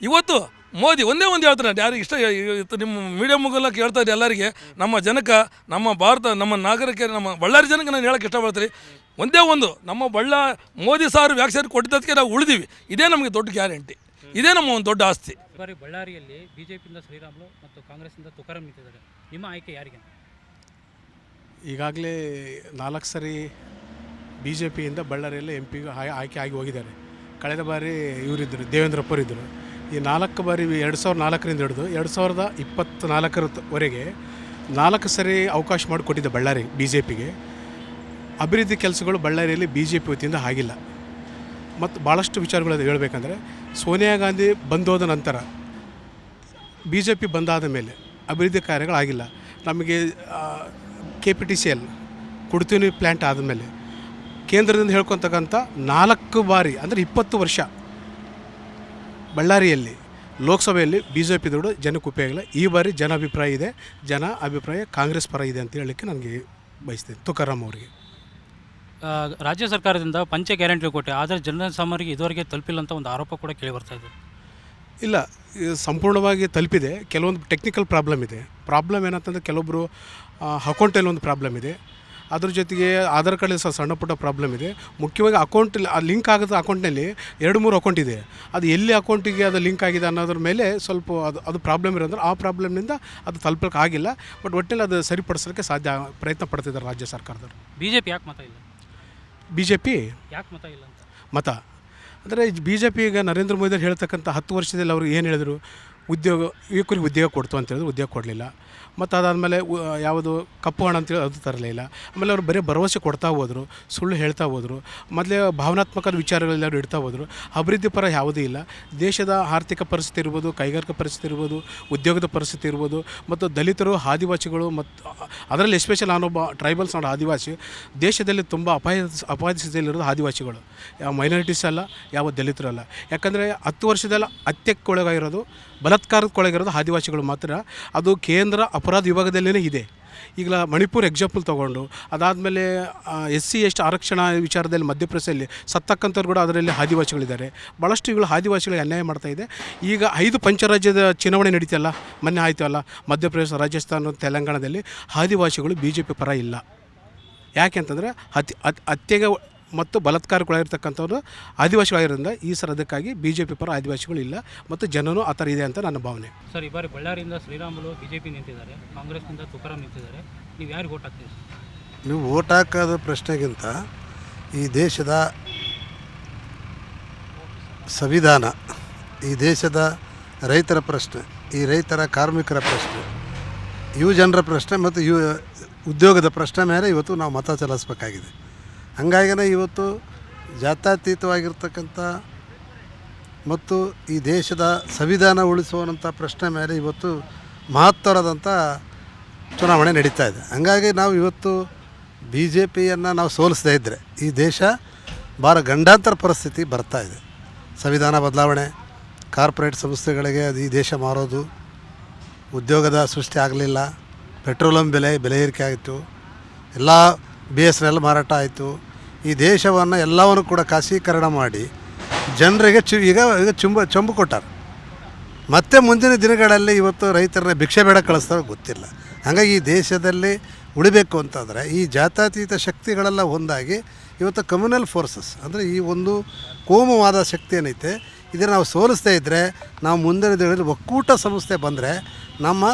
ಇವತ್ತು ಮೋದಿ ಒಂದೇ ಒಂದು ಹೇಳ್ತಾರೆ ಯಾರಿಗೆ ಇಷ್ಟ ಇವತ್ತು ನಿಮ್ಮ ಮೀಡಿಯಾ ಮುಗಲಕ್ಕೆ ಇದ್ದೆ ಎಲ್ಲರಿಗೆ, ನಮ್ಮ ಜನಕ್ಕೆ ನಮ್ಮ ಭಾರತ, ನಮ್ಮ ನಾಗರಿಕ ನಮ್ಮ ಬಳ್ಳಾರಿ ಜನಕ್ಕೆ ನಾನು ಹೇಳಕ್ಕೆ ಇಷ್ಟಪಡ್ತೀನಿ. ಒಂದೇ ಒಂದು, ನಮ್ಮ ಬಳ್ಳಾ ಮೋದಿ ಸಾರು ವ್ಯಾಕ್ಸಿನ್ ಕೊಟ್ಟಿದ್ದಕ್ಕೆ ನಾವು ಉಳಿದೀವಿ. ಇದೇ ನಮಗೆ ದೊಡ್ಡ ಗ್ಯಾರಂಟಿ ಇದೇ ನಮ್ಮ ಒಂದು ದೊಡ್ಡ ಆಸ್ತಿ. ಬಾರಿ ಬಳ್ಳಾರಿಯಲ್ಲಿ ಬಿಜೆಪಿಯಿಂದ ಶ್ರೀರಾಮುಲು ಮತ್ತು ಕಾಂಗ್ರೆಸ್ನಿಂದ ತುಕಾರಾಂ ನಿಂತಿದ್ದಾರೆ. ನಿಮ್ಮ ಆಯ್ಕೆ ಯಾರಿಗೆ ಈಗಾಗಲೇ ನಾಲ್ಕು ಸರಿ ಬಿ ಜೆ ಪಿಯಿಂದ ಬಳ್ಳಾರಿಯಲ್ಲಿ ಎಂ ಪಿಗೆ ಆಯ್ಕೆ ಆಗಿ ಹೋಗಿದ್ದಾರೆ. ಕಳೆದ ಬಾರಿ ಇವರಿದ್ದರು ದೇವೇಂದ್ರಪ್ಪರಿದ್ದರು ಈ ನಾಲ್ಕು ಬಾರಿ ಎರಡು ಸಾವಿರದ ನಾಲ್ಕರಿಂದ ಹಿಡಿದು ಎರಡು ಸಾವಿರದ ಇಪ್ಪತ್ತು ನಾಲ್ಕರವರೆಗೆ ನಾಲ್ಕು ಸರಿ ಅವಕಾಶ ಮಾಡಿಕೊಟ್ಟಿದ್ದ ಬಳ್ಳಾರಿ ಬಿ ಜೆ ಪಿಗೆ ಅಭಿವೃದ್ಧಿ ಕೆಲಸಗಳು ಬಳ್ಳಾರಿಯಲ್ಲಿ ಬಿ ಜೆ ಪಿ ವತಿಯಿಂದ ಆಗಿಲ್ಲ. ಮತ್ತು ಭಾಳಷ್ಟು ವಿಚಾರಗಳು ಹೇಳಬೇಕಂದ್ರೆ ಸೋನಿಯಾ ಗಾಂಧಿ ಬಂದೋದ ನಂತರ ಬಿ ಜೆ ಪಿ ಬಂದಾದ ಮೇಲೆ ಅಭಿವೃದ್ಧಿ ಕಾರ್ಯಗಳಾಗಿಲ್ಲ. ನಮಗೆ K P T C L ಕುಡ್ತೀನಿ plant ಆದಮೇಲೆ ಕೇಂದ್ರದಿಂದ ಹೇಳ್ಕೊತಕ್ಕಂಥ ನಾಲ್ಕು ಬಾರಿ, ಅಂದರೆ ಇಪ್ಪತ್ತು ವರ್ಷ ಬಳ್ಳಾರಿಯಲ್ಲಿ, ಲೋಕಸಭೆಯಲ್ಲಿ ಬಿ ಜೆ ಪಿ ದೊಡ್ಡ ಜನಕ್ಕೆ ಉಪಯೋಗ ಇಲ್ಲ. ಈ ಬಾರಿ ಜನ ಅಭಿಪ್ರಾಯ ಇದೆ. ಜನ ಅಭಿಪ್ರಾಯ ಕಾಂಗ್ರೆಸ್ ಪರ ಇದೆ ಅಂತ ಹೇಳಲಿಕ್ಕೆ ನನಗೆ ಬಯಸ್ತೇನೆ. ತುಕಾರಾಮ್ ಅವರಿಗೆ. ರಾಜ್ಯ ಸರ್ಕಾರದಿಂದ ಪಂಚೆ ಗ್ಯಾರಂಟಿ ಕೊಟ್ಟೆ ಆದರೆ ಜನಸಾಮಾನ್ಯರಿಗೆ ಇದುವರೆಗೆ ತಲುಪಿಲ್ಲ ಅಂತ ಒಂದು ಆರೋಪ ಕೂಡ ಕೇಳಿ ಬರ್ತಾ ಇದೆ. ಇಲ್ಲ ಸಂಪೂರ್ಣವಾಗಿ ತಲುಪಿದೆ. ಕೆಲವೊಂದು ಟೆಕ್ನಿಕಲ್ ಪ್ರಾಬ್ಲಮ್ ಇದೆ. ಪ್ರಾಬ್ಲಮ್ ಏನಂತಂದರೆ ಕೆಲವೊಬ್ಬರು ಅಕೌಂಟಲ್ಲಿ ಒಂದು ಪ್ರಾಬ್ಲಮ್ ಇದೆ. ಅದ್ರ ಜೊತೆಗೆ ಆಧಾರ್ ಕಾರ್ಡಲ್ಲಿ ಸಹ ಸಣ್ಣ ಪುಟ್ಟ ಪ್ರಾಬ್ಲಮ್ ಇದೆ. ಮುಖ್ಯವಾಗಿ ಅಕೌಂಟ್ ಆ ಲಿಂಕ್ ಆಗೋದು ಅಕೌಂಟ್ನಲ್ಲಿ ಎರಡು ಮೂರು ಅಕೌಂಟ್ ಇದೆ. ಅದು ಎಲ್ಲಿ ಅಕೌಂಟಿಗೆ ಅದು ಲಿಂಕ್ ಆಗಿದೆ ಅನ್ನೋದ್ರ ಮೇಲೆ ಸ್ವಲ್ಪ ಅದು ಅದು ಪ್ರಾಬ್ಲಮ್ ಇರೋದ್ರೆ ಆ ಪ್ರಾಬ್ಲಮ್ನಿಂದ ಅದು ತಲುಪಕ್ಕೆ ಆಗಿಲ್ಲ. ಬಟ್ ಒಟ್ಟಿನಲ್ಲಿ ಅದು ಸರಿಪಡಿಸೋಕ್ಕೆ ಸಾಧ್ಯ ಪ್ರಯತ್ನ ಪಡ್ತಿದ್ದಾರೆ ರಾಜ್ಯ ಸರ್ಕಾರದವರು. ಬಿ ಜೆ ಪಿ ಯಾಕೆ ಮಾತಾಡಿಲ್ಲ? ಇಲ್ಲ ಬಿ ಜೆ ಪಿ ಯಾಕೆ ಮತ ಇಲ್ಲ ಅಂತ? ಮತ. ಅಂದರೆ ಬಿ ಜೆ ಪಿ ಈಗ ನರೇಂದ್ರ ಮೋದಿ ಅವ್ರು ಹೇಳ್ತಕ್ಕಂಥ ಹತ್ತು ವರ್ಷದಲ್ಲಿ ಅವರು ಏನು ಹೇಳಿದ್ರು? ಉದ್ಯೋಗ ಯುವಕರಿಗೆ ಉದ್ಯೋಗ ಕೊಡ್ತು ಅಂತ ಹೇಳಿದ್ರು ಉದ್ಯೋಗ ಕೊಡಲಿಲ್ಲ. ಮತ್ತು ಅದಾದಮೇಲೆ ಯಾವುದು ಕಪ್ಪು ಹಣ ಅಂತೇಳಿ ಅದು ತರಲಿಲ್ಲ ಆಮೇಲೆ ಅವರು ಬರೀ ಭರವಸೆ ಕೊಡ್ತಾ ಹೋದರು, ಸುಳ್ಳು ಹೇಳ್ತಾ ಹೋದರು. ಮೊದಲೇ ಭಾವನಾತ್ಮಕ ವಿಚಾರಗಳೆಲ್ಲರೂ ಇಡ್ತಾ ಹೋದರು. ಅಭಿವೃದ್ಧಿ ಪರ ಯಾವುದೂ ಇಲ್ಲ. ದೇಶದ ಆರ್ಥಿಕ ಪರಿಸ್ಥಿತಿ ಇರ್ಬೋದು, ಕೈಗಾರಿಕಾ ಪರಿಸ್ಥಿತಿ ಇರ್ಬೋದು, ಉದ್ಯೋಗದ ಪರಿಸ್ಥಿತಿ ಇರ್ಬೋದು, ಮತ್ತು ದಲಿತರು, ಆದಿವಾಸಿಗಳು ಮತ್ತು ಅದರಲ್ಲಿ ಎಸ್ಪೆಷಲ್ ನಾನೊಬ್ಬ ಟ್ರೈಬಲ್ಸ್ ನೋಡೋ, ಆದಿವಾಸಿ. ದೇಶದಲ್ಲಿ ತುಂಬ ಅಪಾಯ ಅಪಾಯ ಸ್ಥಿತಿಯಲ್ಲಿರೋದು ಆದಿವಾಸಿಗಳು. ಯಾವ ಮೈನಾರಿಟೀಸ್ ಅಲ್ಲ, ಯಾವ ದಲಿತರು ಅಲ್ಲ. ಯಾಕಂದರೆ ಹತ್ತು ವರ್ಷದಲ್ಲಿ ಹತ್ಯೆಗೊಳಗಾಗಿರೋದು ಬಲಾತ್ಕಾರಕ್ಕೊಳಗಿರೋದು ಆದಿವಾಸಿಗಳು ಮಾತ್ರ ಅದು ಕೇಂದ್ರ ಅಪರಾಧ ವಿಭಾಗದಲ್ಲೇ ಇದೆ. ಈಗ ಮಣಿಪುರ್ ಎಕ್ಸಾಂಪಲ್ ತೊಗೊಂಡು, ಅದಾದಮೇಲೆ ಎಸ್ ಸಿ ಎಸ್ ಆರಕ್ಷಣಾ ವಿಚಾರದಲ್ಲಿ ಮಧ್ಯಪ್ರದೇಶದಲ್ಲಿ ಸತ್ತಕ್ಕಂಥವ್ರು ಕೂಡ ಅದರಲ್ಲಿ ಆದಿವಾಸಿಗಳಿದ್ದಾರೆ. ಭಾಳಷ್ಟು ಇವುಗಳು ಆದಿವಾಸಿಗಳಿಗೆ ಅನ್ಯಾಯ ಮಾಡ್ತಾ ಇದೆ. ಈಗ ಐದು ಪಂಚರಾಜ್ಯದ ಚುನಾವಣೆ ನಡೀತಲ್ಲ ಮೊನ್ನೆ ಆಯ್ತಲ್ಲ ಮಧ್ಯಪ್ರದೇಶ ರಾಜಸ್ಥಾನ, ತೆಲಂಗಾಣದಲ್ಲಿ ಆದಿವಾಸಿಗಳು ಬಿ ಜೆ ಪಿ ಪರ ಇಲ್ಲ. ಯಾಕೆ ಅಂತಂದರೆ ಹತ್ಯೆ ಹತ್- ಹತ್ಯೆಗೆ ಮತ್ತು ಬಲಾತ್ಕಾರಕ್ಕೊಳಗಿರ್ತಕ್ಕಂಥವ್ರು ಆದಿವಾಸಿಗಳಾಗಿರೋದ್ರಿಂದ ಈ ಸರ್ ಅದಕ್ಕಾಗಿ ಬಿ ಜೆ ಪಿ ಪರ ಆದಿವಾಸಿಗಳು ಇಲ್ಲ ಮತ್ತು ಜನನೂ ಆ ಥರ ಇದೆ ಅಂತ ನನ್ನ ಭಾವನೆ. ಸರ್ ಈ ಬಾರಿ ಬಳ್ಳಾರಿಯಿಂದ ಶ್ರೀರಾಮುಲು ಬಿ ಜೆ ಪಿ ನಿಂತಿದ್ದಾರೆ. ಕಾಂಗ್ರೆಸ್ನಿಂದ ತುಕಾರಾಮ್ ನಿಂತಿದ್ದಾರೆ. ನೀವು ಯಾರಿಗೆ ಓಟ್ ಹಾಕ್ತೀರಿ? ನೀವು ಓಟ್ ಹಾಕೋದ ಪ್ರಶ್ನೆಗಿಂತ ಈ ದೇಶದ ಸಂವಿಧಾನ ಈ ದೇಶದ ರೈತರ ಪ್ರಶ್ನೆ ಈ ರೈತರ ಕಾರ್ಮಿಕರ ಪ್ರಶ್ನೆ ಯುವ ಜನರ ಪ್ರಶ್ನೆ ಮತ್ತು ಯು ಉದ್ಯೋಗದ ಪ್ರಶ್ನೆ ಮೇಲೆ ಇವತ್ತು ನಾವು ಮತ ಚಲಾಯಿಸ್ಬೇಕಾಗಿದೆ. ಹಂಗಾಗಿನೇ ಇವತ್ತು ಜಾತ್ಯತೀತವಾಗಿರ್ತಕ್ಕಂಥ ಮತ್ತು ಈ ದೇಶದ ಸಂವಿಧಾನ ಉಳಿಸುವಂಥ ಪ್ರಶ್ನೆ ಮೇಲೆ ಇವತ್ತು ಮಹತ್ತರದಂಥ ಚುನಾವಣೆ ನಡೀತಾ ಇದೆ. ಹಂಗಾಗಿ ನಾವು ಇವತ್ತು ಬಿ ಜೆ ಪಿಯನ್ನು ನಾವು ಸೋಲಿಸದೇ ಇದ್ದರೆ ಈ ದೇಶ ಭಾರ ಗಂಡಾಂತರ ಪರಿಸ್ಥಿತಿ ಬರ್ತಾ ಇದೆ. ಸಂವಿಧಾನ ಬದಲಾವಣೆ, ಕಾರ್ಪೊರೇಟ್ ಸಂಸ್ಥೆಗಳಿಗೆ ಅದು ಈ ದೇಶ ಮಾರೋದು, ಉದ್ಯೋಗದ ಸೃಷ್ಟಿ ಆಗಲಿಲ್ಲ, ಪೆಟ್ರೋಲಿಯಂ ಬೆಲೆ ಬೆಲೆ ಏರಿಕೆ ಆಯಿತು ಎಲ್ಲ ಬಿ ಎಸ್ ಎನ್ ಎಲ್ ಮಾರಾಟ ಆಯಿತು. ಈ ದೇಶವನ್ನು ಎಲ್ಲವನ್ನು ಕೂಡ ಖಾಸಗೀಕರಣ ಮಾಡಿ ಜನರಿಗೆ ಚು, ಈಗ ಈಗ ಚುಂಬ, ಚೊಂಬು ಕೊಟ್ಟಾರೆ. ಮತ್ತೆ ಮುಂದಿನ ದಿನಗಳಲ್ಲಿ ಇವತ್ತು ರೈತರನ್ನ ಭಿಕ್ಷೆ ಬೇಡ ಕಳಿಸ್ತಾರೋ ಗೊತ್ತಿಲ್ಲ. ಹಾಗಾಗಿ ಈ ದೇಶದಲ್ಲಿ ಉಳಿಬೇಕು ಅಂತಂದರೆ ಈ ಜಾತ್ಯತೀತ ಶಕ್ತಿಗಳೆಲ್ಲ ಒಂದಾಗಿ ಇವತ್ತು ಕಮ್ಯುನಲ್ ಫೋರ್ಸಸ್ ಅಂದರೆ ಈ ಒಂದು ಕೋಮುವಾದ ಶಕ್ತಿ ಏನೈತೆ, ಇದನ್ನು ನಾವು ಸೋಲಿಸ್ತಾ ಇದ್ದರೆ ನಾವು ಮುಂದಿನ ದಿನಗಳಲ್ಲಿ ಒಕ್ಕೂಟ ಸಂಸ್ಥೆ ಬಂದರೆ ನಮ್ಮ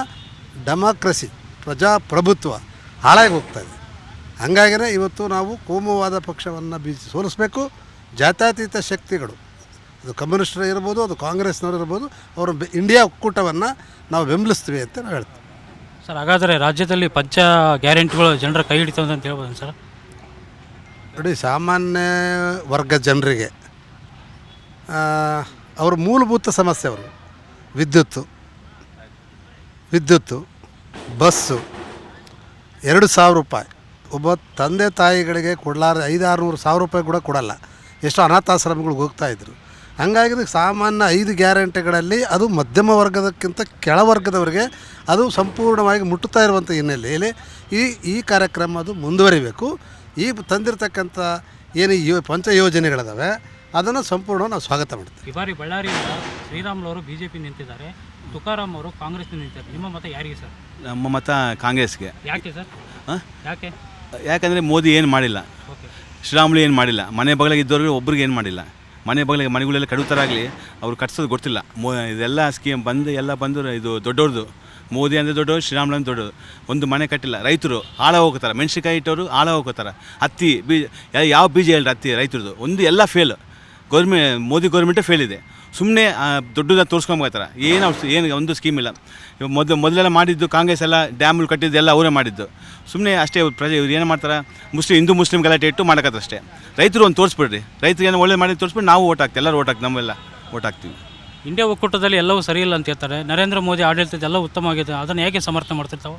ಡೆಮಾಕ್ರಸಿ, ಪ್ರಜಾಪ್ರಭುತ್ವ ಹಾಳಾಗಿ ಹೋಗ್ತಾ ಇದೆ ಹಂಗಾಗಿನೇ ಇವತ್ತು ನಾವು ಕೋಮುವಾದ ಪಕ್ಷವನ್ನು ಬೀಸಿ ಸೋಲಿಸಬೇಕು. ಜಾತ್ಯತೀತ ಶಕ್ತಿಗಳು ಅದು ಕಮ್ಯುನಿಸ್ಟರು ಇರ್ಬೋದು ಅದು ಕಾಂಗ್ರೆಸ್ನವರು ಇರ್ಬೋದು ಅವರು ಇಂಡಿಯಾ ಒಕ್ಕೂಟವನ್ನು ನಾವು ಬೆಂಬಲಿಸ್ತೀವಿ ಅಂತ ನಾವು ಹೇಳ್ತೀವಿ. ಸರ್ ಹಾಗಾದರೆ ರಾಜ್ಯದಲ್ಲಿ ಪಂಚ ಗ್ಯಾರಂಟಿಗಳು ಜನರ ಕೈ ಹಿಡಿತವೆ ಅಂತ ಹೇಳ್ಬೋದು ಸರ್? ನೋಡಿ ಸಾಮಾನ್ಯ ವರ್ಗ ಜನರಿಗೆ ಅವ್ರ ಮೂಲಭೂತ ಸಮಸ್ಯೆ ಅವರು ವಿದ್ಯುತ್ತು ವಿದ್ಯುತ್ತು ಬಸ್ಸು ಎರಡು ಸಾವಿರ ರೂಪಾಯಿ. ಒಬ್ಬ ತಂದೆ ತಾಯಿಗಳಿಗೆ ಕೊಡಲಾರ ಐದು ಆರುನೂರು ಸಾವಿರ ರೂಪಾಯಿ ಕೂಡ ಕೊಡಲ್ಲ. ಎಷ್ಟೋ ಅನಾಥಾಶ್ರಮಗಳಿಗೆ ಹೋಗ್ತಾಯಿದ್ರು ಹಂಗಾಗಿ ಸಾಮಾನ್ಯ ಐದು ಗ್ಯಾರಂಟಿಗಳಲ್ಲಿ ಅದು ಮಧ್ಯಮ ವರ್ಗದಕ್ಕಿಂತ ಕೆಳವರ್ಗದವರಿಗೆ ಅದು ಸಂಪೂರ್ಣವಾಗಿ ಮುಟ್ಟುತ್ತಾ ಇರುವಂಥ ಹಿನ್ನೆಲೆಯಲ್ಲಿ ಈ ಈ ಕಾರ್ಯಕ್ರಮ ಅದು ಮುಂದುವರಿಬೇಕು. ಈ ತಂದಿರತಕ್ಕಂಥ ಏನು ಈ ಯೋ ಪಂಚ ಯೋಜನೆಗಳಿದಾವೆ ಅದನ್ನು ಸಂಪೂರ್ಣ ನಾವು ಸ್ವಾಗತ ಮಾಡ್ತೀವಿ. ಈ ಬಾರಿ ಬಳ್ಳಾರಿಯಿಂದ ಶ್ರೀರಾಮ್ಲವರು ಅವರು ಬಿ ಜೆ ಪಿ ನಿಂತಿದ್ದಾರೆ ತುಕಾರಾಮ್ ಅವರು ಕಾಂಗ್ರೆಸ್ ನಿಂತಿದ್ದಾರೆ. ನಿಮ್ಮ ಮತ ಯಾರಿಗೆ ಸರ್? ನಮ್ಮ ಮತ ಕಾಂಗ್ರೆಸ್ಗೆ. ಯಾಕೆ ಸರ್? ಹಾಂ ಯಾಕೆ? ಯಾಕಂದರೆ ಮೋದಿ ಏನು ಮಾಡಿಲ್ಲ? ಶ್ರೀರಾಮುಲು ಏನು ಮಾಡಿಲ್ಲ? ಮನೆ ಬಗಲಿಗೆ ಇದ್ದವ್ರಿಗೆ ಒಬ್ರಿಗೆ ಏನು ಮಾಡಿಲ್ಲ? ಮನೆ ಬಗಲಿಗೆ ಮನೆಗಳೆಲ್ಲ ಕಡುತ್ತರಾಗಲಿ ಅವ್ರು ಕಟ್ಸೋದು ಗೊತ್ತಿಲ್ಲ. ಮೋ ಇದೆಲ್ಲ ಸ್ಕೀಮ್ ಬಂದು ಎಲ್ಲ ಬಂದು ಇದು ದೊಡ್ಡವ್ರದ್ದು ಮೋದಿ ಅಂದರೆ ದೊಡ್ಡವರು, ಶ್ರೀರಾಮುಲು ಅಂದರೆ ದೊಡ್ಡವರು. ಒಂದು ಮನೆ ಕಟ್ಟಿಲ್ಲ, ರೈತರು ಆಳ ಹೋಗ್ತಾರೆ. ಮೆಣಸಿನ್ಕಾಯಿ ಇಟ್ಟವರು ಆಳ ಹೋಗ್ತಾರೆ. ಹತ್ತಿ, ಬೀಜ ಯಾವ ಬೀಜ ಹೇಳ್ರಿ ಹತ್ತಿ ರೈತರದ್ದು ಒಂದು ಎಲ್ಲ ಫೇಲ್ ಗೌರ್ಮೆ ಮೋದಿ ಗೌರ್ಮೆಂಟೇ ಫೇಲ್ ಇದೆ. ಸುಮ್ಮನೆ ದೊಡ್ಡದ ತೋರಿಸ್ಕೊಂಬತ್ತಾರೆ ಏನು ಅವ್ರು ಏನು ಒಂದು ಸ್ಕೀಮ್ ಇಲ್ಲ. ಇವಾಗ ಮೊದಲು, ಮೊದಲೆಲ್ಲ ಮಾಡಿದ್ದು ಕಾಂಗ್ರೆಸ್ ಎಲ್ಲ ಡ್ಯಾಮ್ಗಳು ಕಟ್ಟಿದ್ದು ಎಲ್ಲ ಅವರೇ ಮಾಡಿದ್ದು. ಸುಮ್ಮನೆ ಅಷ್ಟೇ ಪ್ರಜೆ, ಇವ್ರು ಏನು ಮಾಡ್ತಾರೆ? ಮುಸ್ಲಿಂ, ಹಿಂದೂ ಮುಸ್ಲಿಂ ಗಲಾಟೆ ಇಟ್ಟು ಮಾಡಕತ್ತೆ ಅಷ್ಟೇ. ರೈತರು ಒಂದು ತೋರಿಸ್ಬಿಡ್ರಿ. ರೈತರಿಗೆ ಒಳ್ಳೆ ಮಾಡಿ ತೋರಿಸ್ಬಿಟ್ಟು ನಾವು ಓಟ್ ಹಾಕ್ತೀವಿ. ಎಲ್ಲರೂ ಓಟ್ ಹಾಕ್ತೀವಿ ನಮ್ಮೆಲ್ಲ ಓಟ್ ಹಾಕ್ತೀವಿ. ಇಂಡಿಯಾ ಒಕ್ಕೂಟದಲ್ಲಿ ಎಲ್ಲವೂ ಸರಿ ಇಲ್ಲ ಅಂತ ಹೇಳ್ತಾರೆ. ನರೇಂದ್ರ ಮೋದಿ ಆಡಳಿತದ ಎಲ್ಲ ಉತ್ತಮವಾಗಿದೆ ಅದನ್ನು ಹೇಗೆ ಸಮರ್ಥನೆ ಮಾಡ್ತಿರ್ತಾವೆ?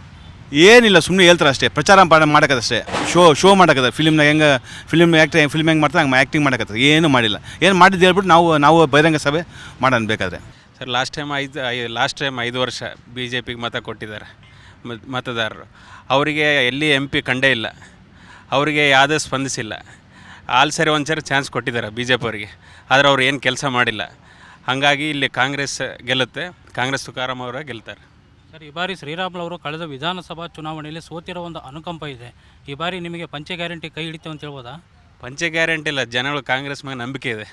ಏನಿಲ್ಲ ಸುಮ್ಮನೆ ಹೇಳ್ತಾರೆ ಅಷ್ಟೇ. ಪ್ರಚಾರ ಮಾಡಕತ್ತಷ್ಟೇ. ಶೋ ಶೋ ಮಾಡಕತ್ತೆ ಫಿಲ್ಮ್ನ ಹೆಂಗೆ ಫಿಲ್ಮ್ ಆ್ಯಕ್ಟ್ ಫಿಲ್ಮ್ ಹೆಂಗೆ ಮಾಡ್ತಾರೆ ಹಂಗೆ ಆ್ಯಕ್ಟಿಂಗ್ ಮಾಡಕತ್ತಾರೆ ಏನು ಮಾಡಿಲ್ಲ. ಏನು ಮಾಡಿದ್ದು ಹೇಳ್ಬಿಟ್ಟು ನಾವು ನಾವು ಬಹಿರಂಗ ಸಭೆ ಮಾಡೋಣ ಬೇಕಾದ್ರೆ. ಸರ್ ಲಾಸ್ಟ್ ಟೈಮ್ ಐದು ಲಾಸ್ಟ್ ಟೈಮ್ ಐದು ವರ್ಷ ಬಿ ಜೆ ಪಿಗೆ ಮತ ಕೊಟ್ಟಿದ್ದಾರೆ. ಮತ್- ಮತದಾರರು. ಅವರಿಗೆ ಎಲ್ಲಿ ಎಂ ಪಿ ಕಂಡೇ ಇಲ್ಲ. ಅವರಿಗೆ ಯಾವುದೇ ಸ್ಪಂದಿಸಿಲ್ಲ. ಆಲ್ ಸರಿ ಒಂದು ಸರಿ ಚಾನ್ಸ್ ಕೊಟ್ಟಿದ್ದಾರೆ ಬಿ ಜೆ ಪಿ ಅವರಿಗೆ. ಆದರೆ ಅವ್ರು ಏನು ಕೆಲಸ ಮಾಡಿಲ್ಲ. ಹಾಗಾಗಿ ಇಲ್ಲಿ ಕಾಂಗ್ರೆಸ್ ಗೆಲ್ಲುತ್ತೆ. ಕಾಂಗ್ರೆಸ್ ತುಕಾರಾಮ್ ಅವರೇ ಗೆಲ್ತಾರೆ. ಸರ್ ಈ ಬಾರಿ ಶ್ರೀರಾಮುಲು ಅವರು ಕಳೆದ ವಿಧಾನಸಭಾ ಚುನಾವಣೆಯಲ್ಲಿ ಸೋತಿರೋ ಒಂದು ಅನುಕಂಪ ಇದೆ. ಈ ಬಾರಿ ನಿಮಗೆ ಪಂಚೆ ಗ್ಯಾರಂಟಿ ಕೈ ಹಿಡಿತು ಅಂತ ಹೇಳ್ಬೋದಾ? ಪಂಚೆ ಗ್ಯಾರಂಟಿ ಇಲ್ಲ ಜನಗಳು ಕಾಂಗ್ರೆಸ್ ಮೇಲೆ ನಂಬಿಕೆ ಇದೆ.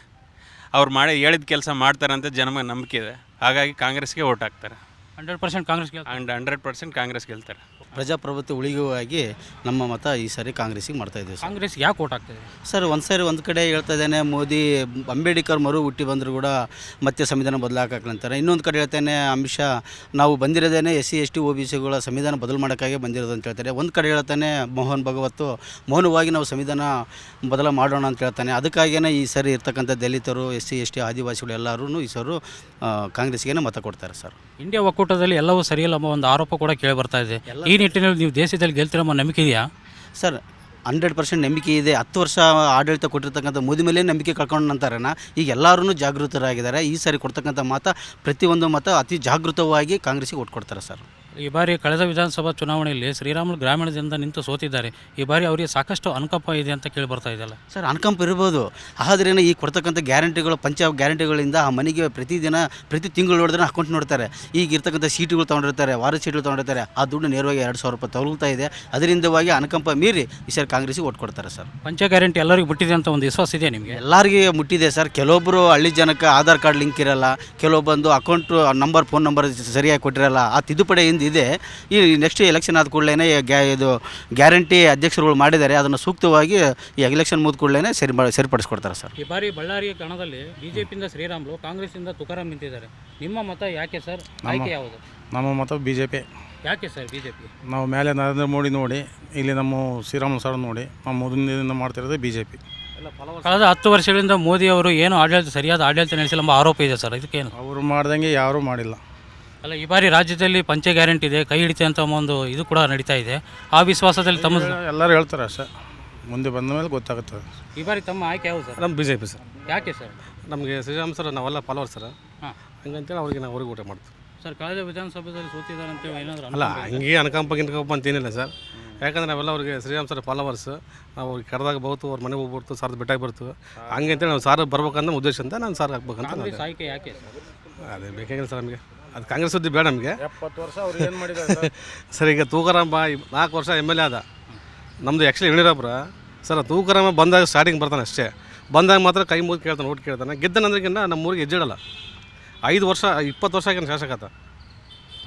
ಅವ್ರು ಮಾಡಿ ಹೇಳಿದ ಕೆಲಸ ಮಾಡ್ತಾರಂತ ಜನ ಮೇಲೆ ನಂಬಿಕೆ ಇದೆ. ಹಾಗಾಗಿ ಕಾಂಗ್ರೆಸ್ಗೆ ಓಟ್ ಹಾಕ್ತಾರೆ. ಹಂಡ್ರೆಡ್ ಪರ್ಸೆಂಟ್ ಕಾಂಗ್ರೆಸ್ಗೆ ಆ್ಯಂಡ್ ಹಂಡ್ರೆಡ್ ಪರ್ಸೆಂಟ್ ಕಾಂಗ್ರೆಸ್ ಗೆಲ್ತಾರೆ. ಪ್ರಜಾಪ್ರಭುತ್ವ ಉಳಿಯುವಾಗಿ ನಮ್ಮ ಮತ ಈ ಸಾರಿ ಕಾಂಗ್ರೆಸ್ಸಿಗೆ ಮಾಡ್ತಾ ಇದ್ದೀವಿ ಸರ್. ಕಾಂಗ್ರೆಸ್ ಯಾಕೆ ಓಟ್ ಆಗ್ತದೆ ಸರ್ ಒಂದು ಸಾರಿ ಒಂದು ಕಡೆ ಹೇಳ್ತಾ ಇದ್ದೇನೆ ಮೋದಿ ಅಂಬೇಡ್ಕರ್ ಮರು ಹುಟ್ಟಿ ಬಂದರೂ ಕೂಡ ಮತ್ತೆ ಸಂವಿಧಾನ ಬದಲಾಕಂತಾರೆ ಇನ್ನೊಂದು ಕಡೆ ಹೇಳ್ತೇನೆ ಅಮಿತ್ ಶಾ ನಾವು ಬಂದಿರೋದೇನೆ S C S T O B ಸಿಗಳ ಸಂವಿಧಾನ ಬದಲು ಮಾಡೋಕ್ಕಾಗಿ ಬಂದಿರೋದು ಅಂತ ಹೇಳ್ತಾರೆ. ಒಂದು ಕಡೆ ಹೇಳ್ತಾನೆ ಮೋಹನ್ ಭಗವತ್ತು ಮೌನವಾಗಿ ನಾವು ಸಂವಿಧಾನ ಬದಲು ಮಾಡೋಣ ಅಂತ ಹೇಳ್ತಾನೆ ಅದಕ್ಕಾಗಿಯೇ ಈ ಸರಿ ಇರ್ತಕ್ಕಂಥ ದಲಿತರು ಎಸ್ ಸಿ ಎಸ್ ಟಿ ಆದಿವಾಸಿಗಳು ಎಲ್ಲರೂ ಈ ಸರು ಕಾಂಗ್ರೆಸ್ಗೆ ಮತ ಕೊಡ್ತಾರೆ ಸರ್. ಇಂಡಿಯಾ ಒಕ್ಕೂಟದಲ್ಲಿ ಎಲ್ಲವೂ ಸರಿಯಿಲ್ಲ ಎಂಬ ಒಂದು ಆರೋಪ ಕೂಡ ಕೇಳಿ ಬರ್ತಾ ಇದೆ. ಈ ನಿಟ್ಟಿನಲ್ಲಿ ನೀವು ದೇಶದಲ್ಲಿ ಗೆಲ್ತಿರೋ ನಂಬಿಕೆ ಇದೆಯಾ ಸರ್, ಹಂಡ್ರೆಡ್ ಪರ್ಸೆಂಟ್ ನಂಬಿಕೆ ಇದೆ. ಹತ್ತು ವರ್ಷ ಆಡಳಿತ ಕೊಟ್ಟಿರ್ತಕ್ಕಂಥ ಮೋದಿ ಮೇಲೆ ನಂಬಿಕೆ ಕಳ್ಕೊಂಡು ನಂತರನ ಈಗ ಎಲ್ಲರೂ ಜಾಗೃತರಾಗಿದ್ದಾರೆ. ಈ ಸಾರಿ ಕೊಡ್ತಕ್ಕಂಥ ಮತ ಪ್ರತಿಯೊಂದು ಮತ ಅತಿ ಜಾಗೃತವಾಗಿ ಕಾಂಗ್ರೆಸ್ಗೆ ಕೊಡ್ತಾರೆ ಸರ್. ಈ ಬಾರಿ ಕಳೆದ ವಿಧಾನಸಭಾ ಚುನಾವಣೆಯಲ್ಲಿ ಶ್ರೀರಾಮುಲು ಗ್ರಾಮೀಣದಿಂದ ನಿಂತು ಸೋತಿದ್ದಾರೆ. ಈ ಬಾರಿ ಅವರಿಗೆ ಸಾಕಷ್ಟು ಅನುಕಂಪ ಇದೆ ಅಂತ ಕೇಳಿ ಬರ್ತಾ ಇದೆಯಲ್ಲ ಸರ್ ಅನುಕಂಪ ಇರ್ಬೋದು. ಆದ್ರೇನು ಈ ಕೊಡ್ತಕ್ಕಂಥ ಗ್ಯಾರಂಟಿಗಳು ಪಂಚ ಗ್ಯಾರಂಟಿಗಳಿಂದ ಆ ಮನೆಗೆ ಪ್ರತಿದಿನ ಪ್ರತಿ ತಿಂಗಳು ನೋಡಿದ್ರೆ ಅಕೌಂಟ್ ನೋಡ್ತಾರೆ. ಈಗ ಇರ್ತಕ್ಕಂಥ ಸೀಟುಗಳು ತೊಗೊಂಡಿರ್ತಾರೆ ವಾರದ ಸೀಟುಗಳು ತೊಗೊಂಡಿರ್ತಾರೆ. ಆ ದುಡ್ಡು ನೇರವಾಗಿ ಎರಡು ಸಾವಿರ ರೂಪಾಯಿ ತಗೊಳ್ತಾ ಇದೆ. ಅದರಿಂದವಾಗಿ ಅನುಕಂಪ ಮೀರಿ ಈ ಸರ್ ಕಾಂಗ್ರೆಸ್ಗೆ ಓಟ್ ಕೊಡ್ತಾರೆ ಸರ್. ಪಂಚ ಗ್ಯಾರಂಟಿ ಎಲ್ಲರಿಗೂ ಮುಟ್ಟಿದೆ ಅಂತ ಒಂದು ವಿಶ್ವಾಸ ಇದೆ ನಿಮಗೆ? ಎಲ್ಲರಿಗೆ ಮುಟ್ಟಿದೆ ಸರ್. ಕೆಲವೊಬ್ಬರು ಹಳ್ಳಿ ಜನಕ್ಕೆ ಆಧಾರ್ ಕಾರ್ಡ್ ಲಿಂಕ್ ಇರಲ್ಲ ಕೆಲವೊಬ್ಬಂದು ಅಕೌಂಟ್ ನಂಬರ್ ಫೋನ್ ನಂಬರ್ ಸರಿಯಾಗಿ ಕೊಟ್ಟಿರಲ್ಲ. ಆ ತಿದ್ದುಪಡಿಯಿಂದ ಇದೆ. ಈ ನೆಕ್ಸ್ಟ್ ಎಲೆಕ್ಷನ್ ಆದ ಕೂಡಲೇ ಗ್ಯಾ ಇದು ಗ್ಯಾರಂಟಿ ಅಧ್ಯಕ್ಷರುಗಳು ಮಾಡಿದ್ದಾರೆ. ಅದನ್ನು ಸೂಕ್ತವಾಗಿ ಈ ಎಲೆಕ್ಷನ್ ಮುಗಿದ ಕೂಡಲೇ ಸರಿ ಸರಿಪಡಿಸ್ಕೊಡ್ತಾರೆ ಸರ್. ಈ ಬಾರಿ ಬಳ್ಳಾರಿ ಕಣದಲ್ಲಿ ಬಿಜೆಪಿಯಿಂದ ಶ್ರೀರಾಮ್ಲು ಕಾಂಗ್ರೆಸ್ಸಿಂದ ತುಕಾರಾಮ್ ನಿಂತಿದ್ದಾರೆ. ನಿಮ್ಮ ಮತ ಯಾಕೆ ಸರ್? ಆಯ್ಕೆ ಯಾವುದು? ನಮ್ಮ ಮತ ಬಿ ಜೆ ಪಿ ಯಾಕೆ ಸರ್ ಬಿ ಜೆ ಪಿ ನಾವು ಮೇಲೆ ನರೇಂದ್ರ ಮೋದಿ ನೋಡಿ ಇಲ್ಲಿ ನಮ್ಮ ಶ್ರೀರಾಮ್ ಸರ್ ನೋಡಿ ನಾವು ಮೊದಲಿನಿಂದ ಮಾಡ್ತಿರೋದು ಬಿ ಜೆ ಪಿ ಕಳೆದ ಹತ್ತು ವರ್ಷಗಳಿಂದ ಮೋದಿ ಅವರು ಏನು ಆಡಳಿತ ಸರಿಯಾದ ಆಡಳಿತ ನಡೆಸಿಲ್ಲ ಎಂಬ ಆರೋಪ ಇದೆ ಸರ್. ಇದಕ್ಕೇನು? ಅವರು ಮಾಡ್ದಂಗೆ ಯಾರೂ ಮಾಡಿಲ್ಲ. ಅಲ್ಲ ಈ ಬಾರಿ ರಾಜ್ಯದಲ್ಲಿ ಪಂಚೆ ಗ್ಯಾರಂಟಿ ಇದೆ ಕೈ ಹಿಡಿತೆ ಅಂತ ಒಂದು ಇದು ಕೂಡ ನಡೀತಾ ಇದೆ. ಆ ವಿಶ್ವಾಸದಲ್ಲಿ ತಮ್ಮ ಎಲ್ಲರೂ ಹೇಳ್ತಾರೆ ಸರ್ ಮುಂದೆ ಬಂದ ಮೇಲೆ ಗೊತ್ತಾಗುತ್ತೆ ಈ ಬಾರಿ ತಮ್ಮ ಆಯ್ಕೆ ಯಾವುದು ಸರ್? ನಮ್ಮ ಬಿ ಜೆ ಪಿ ಸರ್. ಯಾಕೆ ಸರ್? ನಮಗೆ ಶ್ರೀರಾಮ್ ಸರ್ ನಾವೆಲ್ಲ ಫಾಲೋವರ್ ಸರ್. ಹಾಂ. ಹಂಗಂತೇಳಿ ಅವ್ರಿಗೆ ನಾವು ಅವ್ರಿಗೆ ಊಟ ಮಾಡ್ತೀವಿ. ಸರ್ ಕಳೆದ ವಿಧಾನಸಭೆಯಲ್ಲಿ ಸೋತಿದ್ದಾರೆ ಅಂತ ಏನಾದರೂ ಅಲ್ಲ ಹಂಗೆ ಅನುಕಂಪ ಗಿನ್ಕಂಪ ಅಂತೇನಿಲ್ಲ ಸರ್. ಯಾಕಂದ್ರೆ ನಾವೆಲ್ಲ ಅವ್ರಿಗೆ ಶ್ರೀರಾಮ್ ಸರ್ ಫಾಲೋವರ್ಸ್ ನಾವು ಅವ್ರಿಗೆ ಕರೆದಾಗ ಬರ್ತು ಅವ್ರ ಮನೆಗೆ ಹೋಗ್ಬಿಡ್ತು ಸಾರ್ ಬೆಟ್ಟಾಗಿ ಬರ್ತು ಹಂಗೆ ಅಂತೇಳಿ ನಾವು ಸಾರ್ ಬರ್ಬೇಕಂತ ಉದ್ದೇಶ ಅಂತ ನಾನು ಸಾರ್ ಹಾಕ್ಬೇಕಂತ ನಾನು ಕಾಂಗ್ರೆಸ್ ಆಯ್ಕೆ ಯಾಕೆ ಸರ್? ಅದೇ ಬೇಕಾಗಿಲ್ಲ ಸರ್ ನಮಗೆ. ಅದು ಕಾಂಗ್ರೆಸ್ ಸುದ್ದಿ ಬೇಡ ನಮಗೆ. ಎಪ್ಪತ್ತು ವರ್ಷ ಅವ್ರು ಏನು ಮಾಡಿದ್ದಾರೆ ಸರ್? [laughs] ಈಗ ತೂಕಾರಾಮ ಬಾ ನಾಲ್ಕು ವರ್ಷ ಎಂ ಎಲ್ ಎ ಅದ ನಮ್ಮದು ಆ್ಯಕ್ಚುಲಿ ಯಡಿಯೂರಪ್ಪರ ಸರ್ ತೂಕರಾಮ ಬಂದಾಗ ಸ್ಟಾರ್ಟಿಂಗ್ ಬರ್ತಾನೆ ಅಷ್ಟೇ. ಬಂದಾಗ ಮಾತ್ರ ಕೈ ಮುಗಿದು ಕೇಳ್ತಾನೆ ಓಟ್ ಕೇಳ್ತಾನೆ. ಗೆದ್ದನಂದ್ರಿಗಿನ್ನ ನಮ್ಮ ಊರಿಗೆ ಹೆಜ್ಜಿಡಲ್ಲ ಐದು ವರ್ಷ ಇಪ್ಪತ್ತು ವರ್ಷ ಆಗಿನ ಶಾಸಕ ಆತ.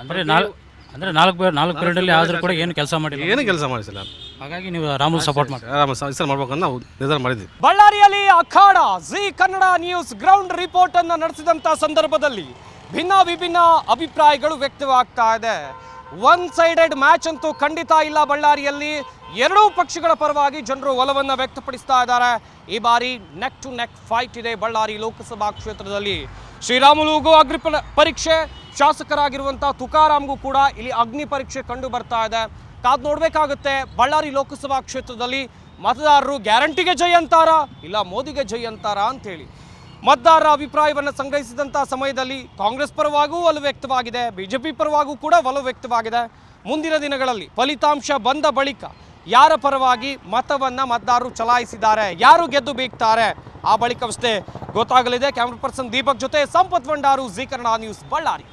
ಅಂದರೆ ನಾಲ್ಕು ಅಂದರೆ ನಾಲ್ಕು ಬೇರೆ ನಾಲ್ಕು ಪೀರಿಯಡಲ್ಲಿ ಆದರೂ ಕೂಡ ಏನು ಕೆಲಸ ಮಾಡಿಲ್ಲ? ಏನು ಕೆಲಸ ಮಾಡಿಸಿಲ್ಲ. ಹಾಗಾಗಿ ನೀವು ರಾಮುಲ್ ಸಪೋರ್ಟ್ ಮಾಡಿ ಆರಾಮ ಸರ್ ಮಾಡ್ಬೇಕಂತ ನಾವು ನಿರ್ಧಾರ ಮಾಡಿದ್ವಿ ಬಳ್ಳಾರಿಯಲ್ಲಿ ಅಖಾಡ Zee Kannada news ground report ಅನ್ನು ನಡೆಸಿದಂತ ಸಂದರ್ಭದಲ್ಲಿ ಭಿನ್ನ ವಿಭಿನ್ನ ಅಭಿಪ್ರಾಯಗಳು ವ್ಯಕ್ತವಾಗ್ತಾ ಇದೆ. ಒನ್ ಸೈಡೆಡ್ ಮ್ಯಾಚ್ ಅಂತೂ ಖಂಡಿತ ಇಲ್ಲ ಬಳ್ಳಾರಿಯಲ್ಲಿ. ಎರಡೂ ಪಕ್ಷಗಳ ಪರವಾಗಿ ಜನರು ಒಲವನ್ನು ವ್ಯಕ್ತಪಡಿಸ್ತಾ ಇದ್ದಾರೆ. ಈ ಬಾರಿ ನೆಕ್ ಟು ನೆಕ್ ಫೈಟ್ ಇದೆ ಬಳ್ಳಾರಿ ಲೋಕಸಭಾ ಕ್ಷೇತ್ರದಲ್ಲಿ. ಶ್ರೀರಾಮುಲುಗೂ ಅಗ್ನಿ ಪರೀಕ್ಷೆ ಶಾಸಕರಾಗಿರುವಂಥ ತುಕಾರಾಮ್ಗೂ ಕೂಡ ಇಲ್ಲಿ ಅಗ್ನಿ ಪರೀಕ್ಷೆ ಕಂಡು ಬರ್ತಾ ಇದೆ. ಕಾದು ನೋಡಬೇಕಾಗುತ್ತೆ, ಬಳ್ಳಾರಿ ಲೋಕಸಭಾ ಕ್ಷೇತ್ರದಲ್ಲಿ ಮತದಾರರು ಗ್ಯಾರಂಟಿಗೆ ಜೈ ಅಂತಾರ, ಇಲ್ಲ ಮೋದಿಗೆ ಜೈ ಅಂತಾರ ಅಂತೇಳಿ ಮತದಾರರ ಅಭಿಪ್ರಾಯವನ್ನು ಸಂಗ್ರಹಿಸಿದಂಥ ಸಮಯದಲ್ಲಿ ಕಾಂಗ್ರೆಸ್ ಪರವಾಗೂ ಒಲವು ವ್ಯಕ್ತವಾಗಿದೆ, ಬಿಜೆಪಿ ಪರವಾಗೂ ಕೂಡ ಒಲವು ವ್ಯಕ್ತವಾಗಿದೆ. ಮುಂದಿನ ದಿನಗಳಲ್ಲಿ ಫಲಿತಾಂಶ ಬಂದ ಬಳಿಕ ಯಾರ ಪರವಾಗಿ ಮತವನ್ನು ಮತದಾರರು ಚಲಾಯಿಸಿದ್ದಾರೆ, ಯಾರು ಗೆದ್ದು ಬೀಗ್ತಾರೆ, ಆ ಬಳಿಕವಷ್ಟೇ ಗೊತ್ತಾಗಲಿದೆ. ಕ್ಯಾಮ್ರಾ ಪರ್ಸನ್ ದೀಪಕ್ ಜೊತೆ ಸಂಪತ್ ಭಂಡಾರು ಜೀಕರಣ ನ್ಯೂಸ್, ಬಳ್ಳಾರಿ.